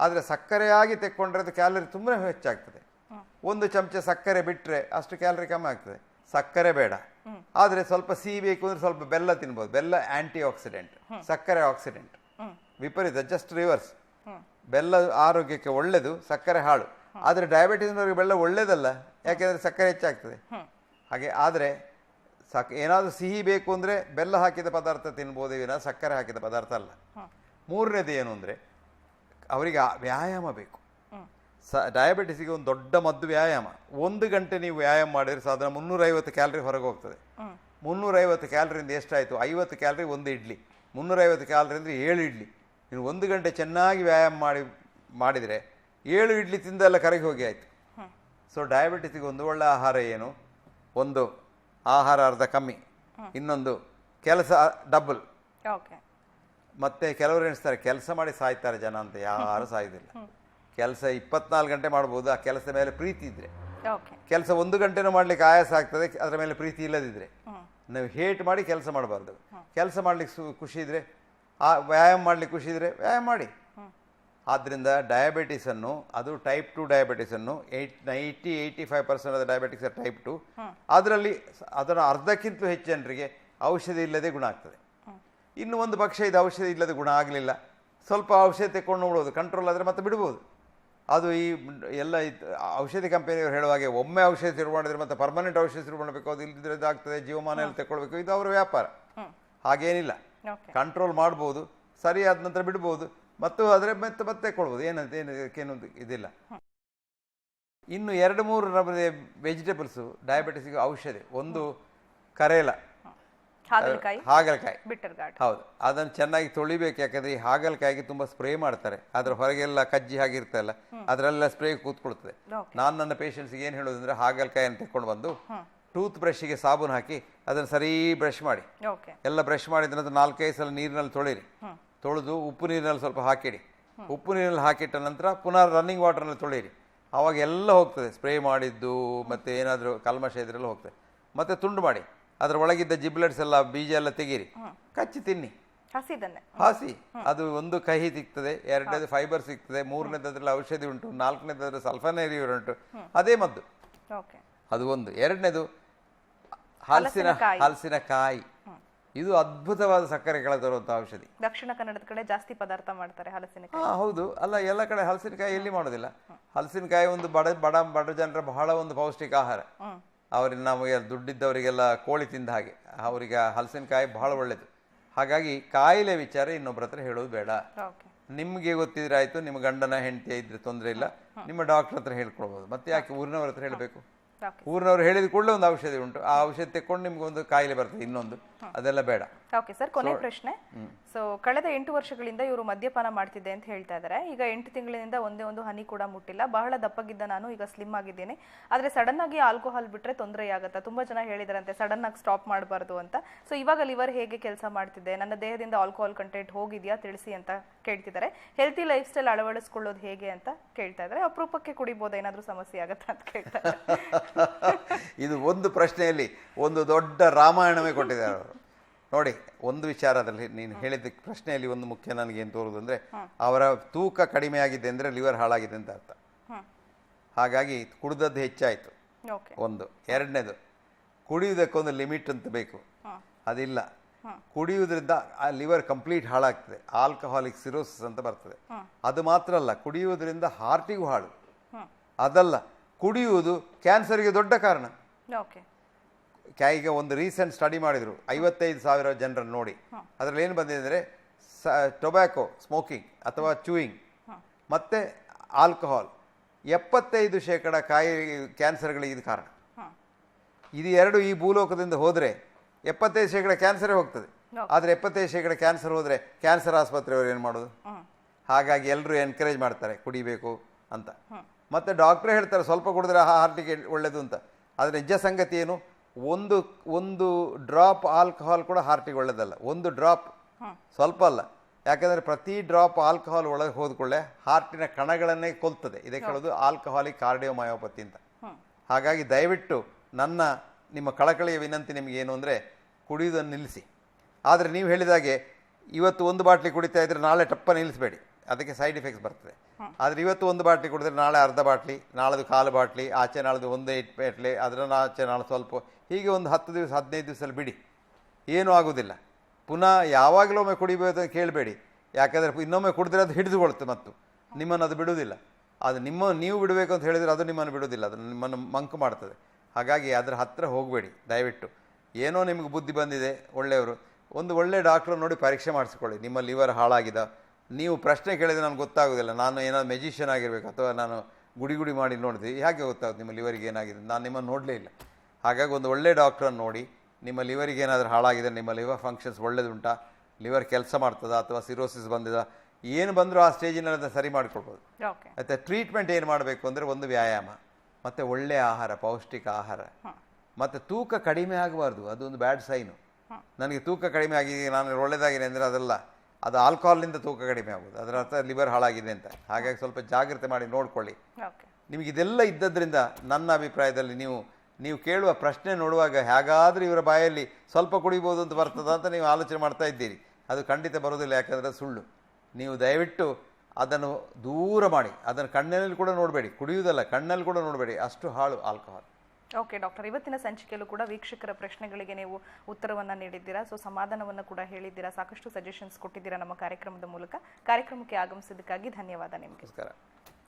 ಆದರೆ ಸಕ್ಕರೆಯಾಗಿ ತೆಕ್ಕೊಂಡ್ರೆ ಅದು ಕ್ಯಾಲರಿ ತುಂಬ ಹೆಚ್ಚಾಗ್ತದೆ. ಒಂದು ಚಮಚ ಸಕ್ಕರೆ ಬಿಟ್ಟರೆ ಅಷ್ಟು ಕ್ಯಾಲರಿ ಕಮ್ಮಿ ಆಗ್ತದೆ. ಸಕ್ಕರೆ ಬೇಡ. ಆದರೆ ಸ್ವಲ್ಪ ಸಿಹಿ ಬೇಕು ಅಂದ್ರೆ ಸ್ವಲ್ಪ ಬೆಲ್ಲ ತಿನ್ಬೋದು. ಬೆಲ್ಲ ಆಂಟಿ ಆಕ್ಸಿಡೆಂಟ್ ಸಕ್ಕರೆ ಆಕ್ಸಿಡೆಂಟ್. ವಿಪರೀತ ಜಸ್ಟ್ ರಿವರ್ಸ್. ಬೆಲ್ಲ ಆರೋಗ್ಯಕ್ಕೆ ಒಳ್ಳೆಯದು ಸಕ್ಕರೆ ಹಾಳು. ಆದರೆ ಡಯಾಬಿಟೀಸ್ನವ್ರಿಗೆ ಬೆಲ್ಲ ಒಳ್ಳೇದಲ್ಲ. ಯಾಕೆಂದರೆ ಸಕ್ಕರೆ ಹೆಚ್ಚಾಗ್ತದೆ. ಹಾಗೆ ಆದರೆ ಸಕ್ ಏನಾದರೂ ಸಿಹಿ ಬೇಕು ಅಂದರೆ ಬೆಲ್ಲ ಹಾಕಿದ ಪದಾರ್ಥ ತಿನ್ಬೋದೇ ವಿನ ಸಕ್ಕರೆ ಹಾಕಿದ ಪದಾರ್ಥ ಅಲ್ಲ. ಮೂರನೇದು ಏನು ಅಂದರೆ ಅವರಿಗೆ ವ್ಯಾಯಾಮ ಬೇಕು. ಸ ಡಯಾಬಿಟಿಸಿಗೆ ಒಂದು ದೊಡ್ಡ ಮದ್ದು ವ್ಯಾಯಾಮ. ಒಂದು ಗಂಟೆ ನೀವು ವ್ಯಾಯಾಮ ಮಾಡಿದರೆ ಸಾಧನ ಮುನ್ನೂರೈವತ್ತು ಕ್ಯಾಲರಿ ಹೊರಗೆ ಹೋಗ್ತದೆ. ಮುನ್ನೂರೈವತ್ತು ಕ್ಯಾಲರಿಂದ ಎಷ್ಟಾಯಿತು? ಐವತ್ತು ಕ್ಯಾಲರಿ ಒಂದು ಇಡ್ಲಿ. ಮುನ್ನೂರೈವತ್ತು ಕ್ಯಾಲರಿ ಅಂದರೆ ಏಳು ಇಡ್ಲಿ. ನೀವು ಒಂದು ಗಂಟೆ ಚೆನ್ನಾಗಿ ವ್ಯಾಯಾಮ ಮಾಡಿ ಮಾಡಿದರೆ ಏಳು ಇಡ್ಲಿ ತಿಂದೆಲ್ಲ ಕರಗಿ ಹೋಗಿ ಆಯಿತು. ಸೊ ಡಯಾಬಿಟಿಸ್ಗೆ ಒಂದು ಒಳ್ಳೆ ಆಹಾರ ಏನು? ಒಂದು ಆಹಾರ ಅರ್ಧ ಕಮ್ಮಿ ಇನ್ನೊಂದು ಕೆಲಸ ಡಬಲ್ ಓಕೆ ಮತ್ತೆ ಕೆಲವರು ಎಣಿಸ್ತಾರೆ ಕೆಲಸ ಮಾಡಿ ಸಾಯ್ತಾರೆ ಜನ ಅಂತ ಯಾರು ಸಾಯೋದಿಲ್ಲ. ಕೆಲಸ ಇಪ್ಪತ್ನಾಲ್ಕು ಗಂಟೆ ಮಾಡ್ಬೋದು ಆ ಕೆಲಸ ಮೇಲೆ ಪ್ರೀತಿ ಇದ್ರೆ. ಓಕೆ ಕೆಲಸ ಒಂದು ಗಂಟೆನೂ ಮಾಡ್ಲಿಕ್ಕೆ ಆಯಾಸ ಆಗ್ತದೆ ಅದರ ಮೇಲೆ ಪ್ರೀತಿ ಇಲ್ಲದಿದ್ರೆ. ನೀವು ಹೇಟ್ ಮಾಡಿ ಕೆಲಸ ಮಾಡಬಾರ್ದು. ಕೆಲಸ ಮಾಡ್ಲಿಕ್ಕೆ ಸು ಖುಷಿ ಇದ್ರೆ ಆ ವ್ಯಾಯಾಮ ಮಾಡ್ಲಿಕ್ಕೆ ಖುಷಿ ಇದ್ರೆ ವ್ಯಾಯಾಮ ಮಾಡಿ. ಆದ್ದರಿಂದ ಡಯಾಬಿಟಿಸನ್ನು ಅದು type two ಡಯಾಬಿಟಿಸನ್ನು eight ninety eighty five percent ಆದ ಡಯಾಬಿಟಿಕ್ಸ್ ಟೈಪ್ ಟು ಅದರಲ್ಲಿ ಅದರ ಅರ್ಧಕ್ಕಿಂತ ಹೆಚ್ಚು ಜನರಿಗೆ ಔಷಧಿ ಇಲ್ಲದೆ ಗುಣ ಆಗ್ತದೆ. ಇನ್ನು ಒಂದು ಪಕ್ಷ ಇದು ಔಷಧಿ ಇಲ್ಲದೆ ಗುಣ ಆಗಲಿಲ್ಲ. ಸ್ವಲ್ಪ ಔಷಧಿ ತೆಕ್ಕೊಂಡು ನೋಡೋದು ಕಂಟ್ರೋಲ್ ಆದರೆ ಮತ್ತೆ ಬಿಡ್ಬೋದು. ಅದು ಈ ಎಲ್ಲ ಔಷಧಿ ಕಂಪನಿಯವರು ಹೇಳುವ ಹಾಗೆ ಒಮ್ಮೆ ಔಷಧಿ ಶುರು ಮಾಡಿದ್ರೆ ಮತ್ತೆ ಪರ್ಮನೆಂಟ್ ಔಷಧಿ ಶುರು ಮಾಡಬೇಕು. ಅದು ಇದಾಗ್ತದೆ ಜೀವಮಾನ ಎಲ್ಲ ತೆಕ್ಕೊಳ್ಬೇಕು. ಇದು ಅವರ ವ್ಯಾಪಾರ. ಹಾಗೇನಿಲ್ಲ. ಕಂಟ್ರೋಲ್ ಮಾಡ್ಬೋದು ಸರಿಯಾದ ನಂತರ ಬಿಡ್ಬೋದು. ಮತ್ತು ಅದರ ಮತ್ತೆ ಮತ್ತೆ ಕೊಡ್ಬೋದು. ಏನಂತ ಏನು ಏನು ಇದಿಲ್ಲ. ಇನ್ನು ಎರಡು ಮೂರು ನಮ್ಮದೇ ವೆಜಿಟೇಬಲ್ಸು ಡಯಾಬಿಟಿಸ್ಗೆ ಔಷಧಿ ಒಂದು ಕರೇಲ. ಹಾಗಲಕಾಯಿ? ಹಾಗಲಕಾಯಿ. ಬಿಟ್ಟರ್ ಗಾರ್ಡ್ ಹೌದು. ಅದನ್ನು ಚೆನ್ನಾಗಿ ತೊಳಿಬೇಕು ಯಾಕಂದ್ರೆ ಈ ಹಾಗಲಕಾಯಿಗೆ ತುಂಬ ಸ್ಪ್ರೇ ಮಾಡ್ತಾರೆ. ಅದರ ಹೊರಗೆಲ್ಲ ಕಜ್ಜಿ ಹಾಗಿರ್ತಲ್ಲ ಅದರೆಲ್ಲ ಸ್ಪ್ರೇ ಕೂತ್ಕೊಳ್ತದೆ. ನಾನು ನನ್ನ ಪೇಷಂಟ್ಸ್ಗೆ ಏನು ಹೇಳೋದಂದ್ರೆ ಹಾಗಲಕಾಯಿಯನ್ನು ತೆಕ್ಕೊಂಡು ಬಂದು ಟೂತ್ ಬ್ರಷ್ಗೆ ಸಾಬೂನು ಹಾಕಿ ಅದನ್ನು ಸರಿ ಬ್ರಷ್ ಮಾಡಿ. ಎಲ್ಲ ಬ್ರಷ್ ಮಾಡಿದ ನಂತರ ನಾಲ್ಕೈದು ಸಲ ನೀರಿನಲ್ಲಿ ತೊಳಿರಿ. ತೊಳೆದು ಉಪ್ಪು ನೀರಿನಲ್ಲಿ ಸ್ವಲ್ಪ ಹಾಕಿಡಿ. ಉಪ್ಪು ನೀರಿನಲ್ಲಿ ಹಾಕಿಟ್ಟ ನಂತರ ಪುನಃ ರನ್ನಿಂಗ್ ವಾಟರ್ನಲ್ಲಿ ತೊಳೆಯಿರಿ. ಆವಾಗ ಎಲ್ಲ ಹೋಗ್ತದೆ. ಸ್ಪ್ರೇ ಮಾಡಿದ್ದು ಮತ್ತು ಏನಾದರೂ ಕಲ್ಮಶ ಇದ್ರೆಲ್ಲ ಹೋಗ್ತದೆ. ಮತ್ತು ತುಂಡು ಮಾಡಿ. ಅದರ ಒಳಗಿದ್ದ ಜಿಬ್ಲೆಟ್ಸ್ ಎಲ್ಲ ಬೀಜ ಎಲ್ಲ ತೆಗೀರಿ. ಕಚ್ಚಿ ತಿನ್ನಿ. ಹಸಿದನ್ನೇ. ಹಾಸಿ. ಅದು ಒಂದು ಕಹಿ ಸಿಗ್ತದೆ ಎರಡನೇದು ಫೈಬರ್ ಸಿಗ್ತದೆ ಮೂರನೇದ್ರಲ್ಲಿ ಅದರಲ್ಲಿ ಔಷಧಿ ಉಂಟು ನಾಲ್ಕನೇದ್ರಲ್ಲಿ ಸಲ್ಫನೇರಿ ಸಲ್ಫನೇರಿಯೂರ್ ಉಂಟು. ಅದೇ ಮದ್ದು. ಅದು ಒಂದು. ಎರಡನೇದು ಹಲಸಿನ ಹಲಸಿನಕಾಯಿ. ಹಲಸಿನಕಾಯಿ. ಇದು ಅದ್ಭುತವಾದ ಸಕ್ಕರೆ ಕೆಳತರುವಂಥ ಔಷಧಿ. ದಕ್ಷಿಣ ಕನ್ನಡದ ಕಡೆ ಜಾಸ್ತಿ ಪದಾರ್ಥ ಮಾಡ್ತಾರೆ ಹಲಸಿನಕಾಯಿ. ಹಾ ಹೌದು. ಅಲ್ಲ ಎಲ್ಲ ಕಡೆ ಹಲಸಿನಕಾಯಿ ಎಲ್ಲಿ ಮಾಡೋದಿಲ್ಲ. ಹಲಸಿನಕಾಯಿ ಒಂದು ಬಡ ಬಡ ಬಡ ಜನರ ಬಹಳ ಒಂದು ಪೌಷ್ಟಿಕ ಆಹಾರ. ಅವ್ರಿಗೆ ನಮಗೆ ದುಡ್ಡಿದ್ದವರಿಗೆಲ್ಲ ಕೋಳಿ ತಿಂದ ಹಾಗೆ. ಅವರಿಗೆ ಹಲಸಿನಕಾಯಿ ಬಹಳ ಒಳ್ಳೇದು. ಹಾಗಾಗಿ ಕಾಯಿಲೆ ವಿಚಾರ ಇನ್ನೊಬ್ಬರ ಹತ್ರ ಹೇಳೋದು ಬೇಡ. ನಿಮಗೆ ಗೊತ್ತಿದ್ರೆ ಆಯ್ತು ನಿಮ್ಮ ಗಂಡನ ಹೆಂಡತಿ ಇದ್ರೆ ತೊಂದರೆ ಇಲ್ಲ. ನಿಮ್ಮ ಡಾಕ್ಟರ್ ಹತ್ರ ಹೇಳ್ಕೊಳ್ಬಹುದು ಮತ್ತೆ ಯಾಕೆ ಊರಿನವ್ರ ಹತ್ರ ಹೇಳಬೇಕು? ಊರಿನವ್ರು ಹೇಳಿದ ಕೂಡಲೇ ಒಂದು ಔಷಧಿ ಉಂಟು. ಆ ಔಷಧಿ ತೆಕ್ಕೊಂಡು ನಿಮ್ಗೆ ಒಂದು ಕಾಯಿಲೆ ಬರ್ತದೆ ಇನ್ನೊಂದು. ಅದೆಲ್ಲ ಬೇಡ. ಓಕೆ ಸರ್ ಕೊನೆ ಪ್ರಶ್ನೆ. ಸೊ ಕಳೆದ ಎಂಟು ವರ್ಷಗಳಿಂದ ಇವರು ಮದ್ಯಪಾನ ಮಾಡ್ತಿದ್ದೆ ಅಂತ ಹೇಳ್ತಾ ಇದ್ದಾರೆ ಈಗ ಎಂಟು ತಿಂಗಳಿನಿಂದ ಒಂದೇ ಒಂದು ಹನಿ ಕೂಡ ಮುಟ್ಟಿಲ್ಲ. ಬಹಳ ದಪ್ಪಗಿದ್ದ ನಾನು ಈಗ ಸ್ಲಿಮ್ ಆಗಿದ್ದೇನೆ. ಆದ್ರೆ ಸಡನ್ ಆಗಿ ಆಲ್ಕೋಹಾಲ್ ಬಿಟ್ರೆ ತೊಂದರೆ ಆಗುತ್ತೆ? ತುಂಬಾ ಜನ ಹೇಳಿದಾರಂತೆ ಸಡನ್ ಆಗಿ ಸ್ಟಾಪ್ ಮಾಡಬಾರ್ದು ಅಂತ. ಸೊ ಇವಾಗ ಲಿವರ್ ಹೇಗೆ ಕೆಲಸ ಮಾಡ್ತಿದೆ ನನ್ನ ದೇಹದಿಂದ ಆಲ್ಕೋಹಾಲ್ ಕಂಟೆಂಟ್ ಹೋಗಿದ್ಯಾ? ತಿಳಿಸಿ ಅಂತ ಕೇಳ್ತಿದ್ದಾರೆ ಹೆಲ್ತಿ ಲೈಫ್ ಸ್ಟೈಲ್ ಅಳವಡಿಸ್ಕೊಳ್ಳೋದು ಹೇಗೆ ಅಂತ ಕೇಳ್ತಾ ಇದ್ದಾರೆ ಅಪರೂಪಕ್ಕೆ ಕುಡಿಬಹುದು ಏನಾದ್ರೂ ಸಮಸ್ಯೆ ಆಗತ್ತಾ ಅಂತ ಕೇಳ್ತಾರೆ ಇದು ಒಂದು ಪ್ರಶ್ನೆಯಲ್ಲಿ ಒಂದು ದೊಡ್ಡ ರಾಮಾಯಣವೇ ಕೊಟ್ಟಿದ್ದಾರೆ ಅವರು. ನೋಡಿ ಒಂದು ವಿಚಾರದಲ್ಲಿ ನೀನು ಹೇಳಿದ ಪ್ರಶ್ನೆಯಲ್ಲಿ ಒಂದು ಮುಖ್ಯ ನನಗೆ ಏನು ತೋರುದು ಅಂದರೆ ಅವರ ತೂಕ ಕಡಿಮೆ ಆಗಿದೆ ಅಂದರೆ ಲಿವರ್ ಹಾಳಾಗಿದೆ ಅಂತ ಅರ್ಥ. ಹಾಗಾಗಿ ಕುಡಿದದ್ದು ಹೆಚ್ಚಾಯಿತು. ಒಂದು. ಎರಡನೇದು ಕುಡಿಯುವುದಕ್ಕೊಂದು ಲಿಮಿಟ್ ಅಂತ ಬೇಕು. ಅದಿಲ್ಲ. ಕುಡಿಯುವುದರಿಂದ ಆ ಲಿವರ್ ಕಂಪ್ಲೀಟ್ ಹಾಳಾಗ್ತದೆ. ಆಲ್ಕೋಹಾಲಿಕ್ ಸಿರೋಸಿಸ್ ಅಂತ ಬರ್ತದೆ. ಅದು ಮಾತ್ರ ಅಲ್ಲ ಕುಡಿಯುವುದರಿಂದ ಹಾರ್ಟಿಗೂ ಹಾಳು. ಅದಲ್ಲ ಕುಡಿಯುವುದು ಕ್ಯಾನ್ಸರ್ಗೆ ದೊಡ್ಡ ಕಾರಣ. ಈಗ ಒಂದು ರೀಸೆಂಟ್ ಸ್ಟಡಿ ಮಾಡಿದರು. ಐವತ್ತೈದು ಸಾವಿರ ಜನರನ್ನು ನೋಡಿ. ಅದರಲ್ಲಿ ಏನು ಬಂದಿದೆ ಅಂದರೆ ಟೊಬ್ಯಾಕೊ ಸ್ಮೋಕಿಂಗ್ ಅಥವಾ ಚೂಯಿಂಗ್ ಮತ್ತು ಆಲ್ಕೋಹಾಲ್. ಎಪ್ಪತ್ತೈದು ಶೇಕಡ ಕಾಯಿ ಕ್ಯಾನ್ಸರ್ಗಳಿಗೆ ಇದು ಕಾರಣ. ಇದು ಎರಡು ಈ ಭೂಲೋಕದಿಂದ ಹೋದರೆ ಎಪ್ಪತ್ತೈದು ಶೇಕಡ ಕ್ಯಾನ್ಸರೇ ಹೋಗ್ತದೆ. ಆದರೆ ಎಪ್ಪತ್ತೈದು ಶೇಕಡ ಕ್ಯಾನ್ಸರ್ ಹೋದರೆ ಕ್ಯಾನ್ಸರ್ ಆಸ್ಪತ್ರೆಯವರು ಏನು ಮಾಡೋದು? ಹಾಗಾಗಿ ಎಲ್ಲರೂ ಎನ್ಕರೇಜ್ ಮಾಡ್ತಾರೆ ಕುಡಿಬೇಕು ಅಂತ. ಮತ್ತು ಡಾಕ್ಟ್ರೇ ಹೇಳ್ತಾರೆ ಸ್ವಲ್ಪ ಕುಡಿದ್ರೆ ಹಾರ್ಟಿಗೆ ಒಳ್ಳೆಯದು ಅಂತ. ಆದರೆ ನಿಜ ಸಂಗತಿ ಏನು? ಒಂದು ಒಂದು ಡ್ರಾಪ್ ಆಲ್ಕೋಹಾಲ್ ಕೂಡ ಹಾರ್ಟಿಗೆ ಒಳ್ಳೆಯದಲ್ಲ ಒಂದು ಡ್ರಾಪ್ ಸ್ವಲ್ಪ ಅಲ್ಲ. ಯಾಕಂದರೆ ಪ್ರತಿ ಡ್ರಾಪ್ ಆಲ್ಕೋಹಾಲ್ ಒಳಗೆ ಹೋದ್ಕೊಳ್ಳೆ ಹಾರ್ಟಿನ ಕಣಗಳನ್ನೇ ಕೊಲ್ತದೆ. ಇದಕ್ಕೆ ಕೇಳೋದು ಆಲ್ಕೋಹಾಲಿಕ್ ಕಾರ್ಡಿಯೋಮಯೋಪತಿ ಅಂತ. ಹಾಗಾಗಿ ದಯವಿಟ್ಟು ನನ್ನ ನಿಮ್ಮ ಕಳಕಳಿಯ ವಿನಂತಿ ನಿಮಗೆ ಏನು ಅಂದರೆ ಕುಡಿಯೋದನ್ನು ನಿಲ್ಲಿಸಿ. ಆದರೆ ನೀವು ಹೇಳಿದಾಗೆ ಇವತ್ತು ಒಂದು ಬಾಟ್ಲಿ ಕುಡಿತಾ ಇದ್ರೆ ನಾಳೆ ಟಪ್ಪ ನಿಲ್ಲಿಸಬೇಡಿ. ಅದಕ್ಕೆ ಸೈಡ್ ಎಫೆಕ್ಟ್ಸ್ ಬರ್ತದೆ. ಆದರೆ ಇವತ್ತು ಒಂದು ಬಾಟ್ಲಿ ಕುಡಿದ್ರೆ ನಾಳೆ ಅರ್ಧ ಬಾಟ್ಲಿ ನಾಳೆದು ಕಾಲು ಬಾಟ್ಲಿ ಆಚೆ ನಾಳೆದು ಒಂದು ಏಟ್ ಬಾಟ್ಲಿ ಅದರ ಆಚೆ ನಾಳೆ ಸ್ವಲ್ಪ ಹೀಗೆ ಒಂದು ಹತ್ತು ದಿವಸ, ಹದಿನೈದು ದಿವಸದಲ್ಲಿ ಬಿಡಿ. ಏನೂ ಆಗೋದಿಲ್ಲ. ಪುನಃ ಯಾವಾಗಲೂ ಒಮ್ಮೆ ಕುಡಿಬೇಕು ಅಂತ ಕೇಳಬೇಡಿ. ಯಾಕೆಂದರೆ ಇನ್ನೊಮ್ಮೆ ಕುಡಿದ್ರೆ ಅದು ಹಿಡಿದುಕೊಳ್ತೆ ಮತ್ತು. ನಿಮ್ಮನ್ನು ಅದು ಬಿಡುವುದಿಲ್ಲ. ಅದು ನಿಮ್ಮ, ನೀವು ಬಿಡಬೇಕು ಅಂತ ಹೇಳಿದರೆ ಅದು ನಿಮ್ಮನ್ನು ಬಿಡುವುದಿಲ್ಲ. ಅದು ನಿಮ್ಮನ್ನು ಮಂಕು ಮಾಡ್ತದೆ. ಹಾಗಾಗಿ ಅದರ ಹತ್ತಿರ ಹೋಗಬೇಡಿ. ದಯವಿಟ್ಟು. ಏನೋ ನಿಮಗೆ ಬುದ್ಧಿ ಬಂದಿದೆ, ಒಳ್ಳೆಯವರು. ಒಂದು ಒಳ್ಳೆ ಡಾಕ್ಟ್ರ್ ನೋಡಿ ಪರೀಕ್ಷೆ ಮಾಡಿಸ್ಕೊಳ್ಳಿ. ನಿಮ್ಮ ಲಿವರ್ ಹಾಳಾಗಿದ. ನೀವು ಪ್ರಶ್ನೆ ಕೇಳಿದರೆ ನನಗೆ ಗೊತ್ತಾಗೋದಿಲ್ಲ. ನಾನು ಏನಾದ್ರು ಮೆಜಿಷಿಯನ್ ಆಗಿರಬೇಕು ಅಥವಾ ನಾನು ಗುಡಿ ಗುಡಿ ಮಾಡಿ ನೋಡಿದೆ ಹೇಗೆ ಗೊತ್ತಾಗುತ್ತೆ ನಿಮ್ಮ ಲಿವರಿಗೆ ಏನಾಗಿದೆ? ನಾನು ನಿಮ್ಮನ್ನು ನೋಡಲೇ ಇಲ್ಲ. ಹಾಗಾಗಿ ಒಂದು ಒಳ್ಳೆ ಡಾಕ್ಟ್ರನ್ನು ನೋಡಿ ನಿಮ್ಮ ಲಿವರಿಗೆ ಏನಾದರೂ ಹಾಳಾಗಿದೆ ನಿಮ್ಮ ಲಿವರ್ ಫಂಕ್ಷನ್ಸ್ ಒಳ್ಳೇದುಂಟಾ ಲಿವರ್ ಕೆಲಸ ಮಾಡ್ತದಾ ಅಥವಾ ಸಿರೋಸಿಸ್ ಬಂದಿದ ಏನು ಬಂದರೂ ಆ ಸ್ಟೇಜಿನಲ್ಲಿ ಅದನ್ನು ಸರಿ ಮಾಡ್ಕೊಳ್ಬೋದು. ಮತ್ತು ಟ್ರೀಟ್ಮೆಂಟ್ ಏನು ಮಾಡಬೇಕು ಅಂದರೆ ಒಂದು ವ್ಯಾಯಾಮ ಮತ್ತು ಒಳ್ಳೆಯ ಆಹಾರ ಪೌಷ್ಟಿಕ ಆಹಾರ. ಮತ್ತು ತೂಕ ಕಡಿಮೆ ಆಗಬಾರ್ದು ಅದೊಂದು ಬ್ಯಾಡ್ ಸೈನು ನನಗೆ ತೂಕ ಕಡಿಮೆ ಆಗಿದೆ ನಾನು ಒಳ್ಳೆಯದಾಗಿದೆ ಅಂದರೆ ಅದೆಲ್ಲ ಅದು ಆಲ್ಕೋಹಾಲ್ನಿಂದ ತೂಕ ಕಡಿಮೆ ಆಗೋದು ಅದರ ಅರ್ಥ ಲಿವರ್ ಹಾಳಾಗಿದೆ ಅಂತ. ಹಾಗಾಗಿ ಸ್ವಲ್ಪ ಜಾಗ್ರತೆ ಮಾಡಿ ನೋಡ್ಕೊಳ್ಳಿ. ನಿಮಗೆ ಇದೆಲ್ಲ ಇದ್ದದ್ರಿಂದ ನನ್ನ ಅಭಿಪ್ರಾಯದಲ್ಲಿ ನೀವು ನೀವು ಕೇಳುವ ಪ್ರಶ್ನೆ ನೋಡುವಾಗ ಹೇಗಾದರೂ ಇವರ ಬಾಯಲ್ಲಿ ಸ್ವಲ್ಪ ಕುಡಿಬೋದು ಅಂತ ಬರ್ತದ ಅಂತ ನೀವು ಆಲೋಚನೆ ಮಾಡ್ತಾ ಇದ್ದೀರಿ. ಅದು ಖಂಡಿತ ಬರೋದಿಲ್ಲ ಯಾಕಂದರೆ ಸುಳ್ಳು. ನೀವು ದಯವಿಟ್ಟು ಅದನ್ನು ದೂರ ಮಾಡಿ. ಅದನ್ನು ಕಣ್ಣಲ್ಲಿ ಕೂಡ ನೋಡಬೇಡಿ. ಕುಡಿಯುವುದಲ್ಲ ಕಣ್ಣಲ್ಲಿ ಕೂಡ ನೋಡಬೇಡಿ. ಅಷ್ಟು ಹಾಳು ಆಲ್ಕೋಹಾಲ್. Okay doctor. ಇವತ್ತಿನ ಸಂಚಿಕೆಯಲ್ಲೂ ಕೂಡ ವೀಕ್ಷಕರ ಪ್ರಶ್ನೆಗಳಿಗೆ ನೀವು ಉತ್ತರವನ್ನು ನೀಡಿದ್ದೀರಾ. ಸೊ ಸಮಾಧಾನವನ್ನು ಕೂಡ ಹೇಳಿದ್ದೀರಾ. ಸಾಕಷ್ಟು ಸಜೆಷನ್ಸ್ ಕೊಟ್ಟಿದ್ದೀರಾ ನಮ್ಮ ಕಾರ್ಯಕ್ರಮದ ಮೂಲಕ. ಕಾರ್ಯಕ್ರಮಕ್ಕೆ ಆಗಮಿಸಿದ್ದಕ್ಕಾಗಿ ಧನ್ಯವಾದ ನಿಮಗೆ. ನಮಸ್ಕಾರ.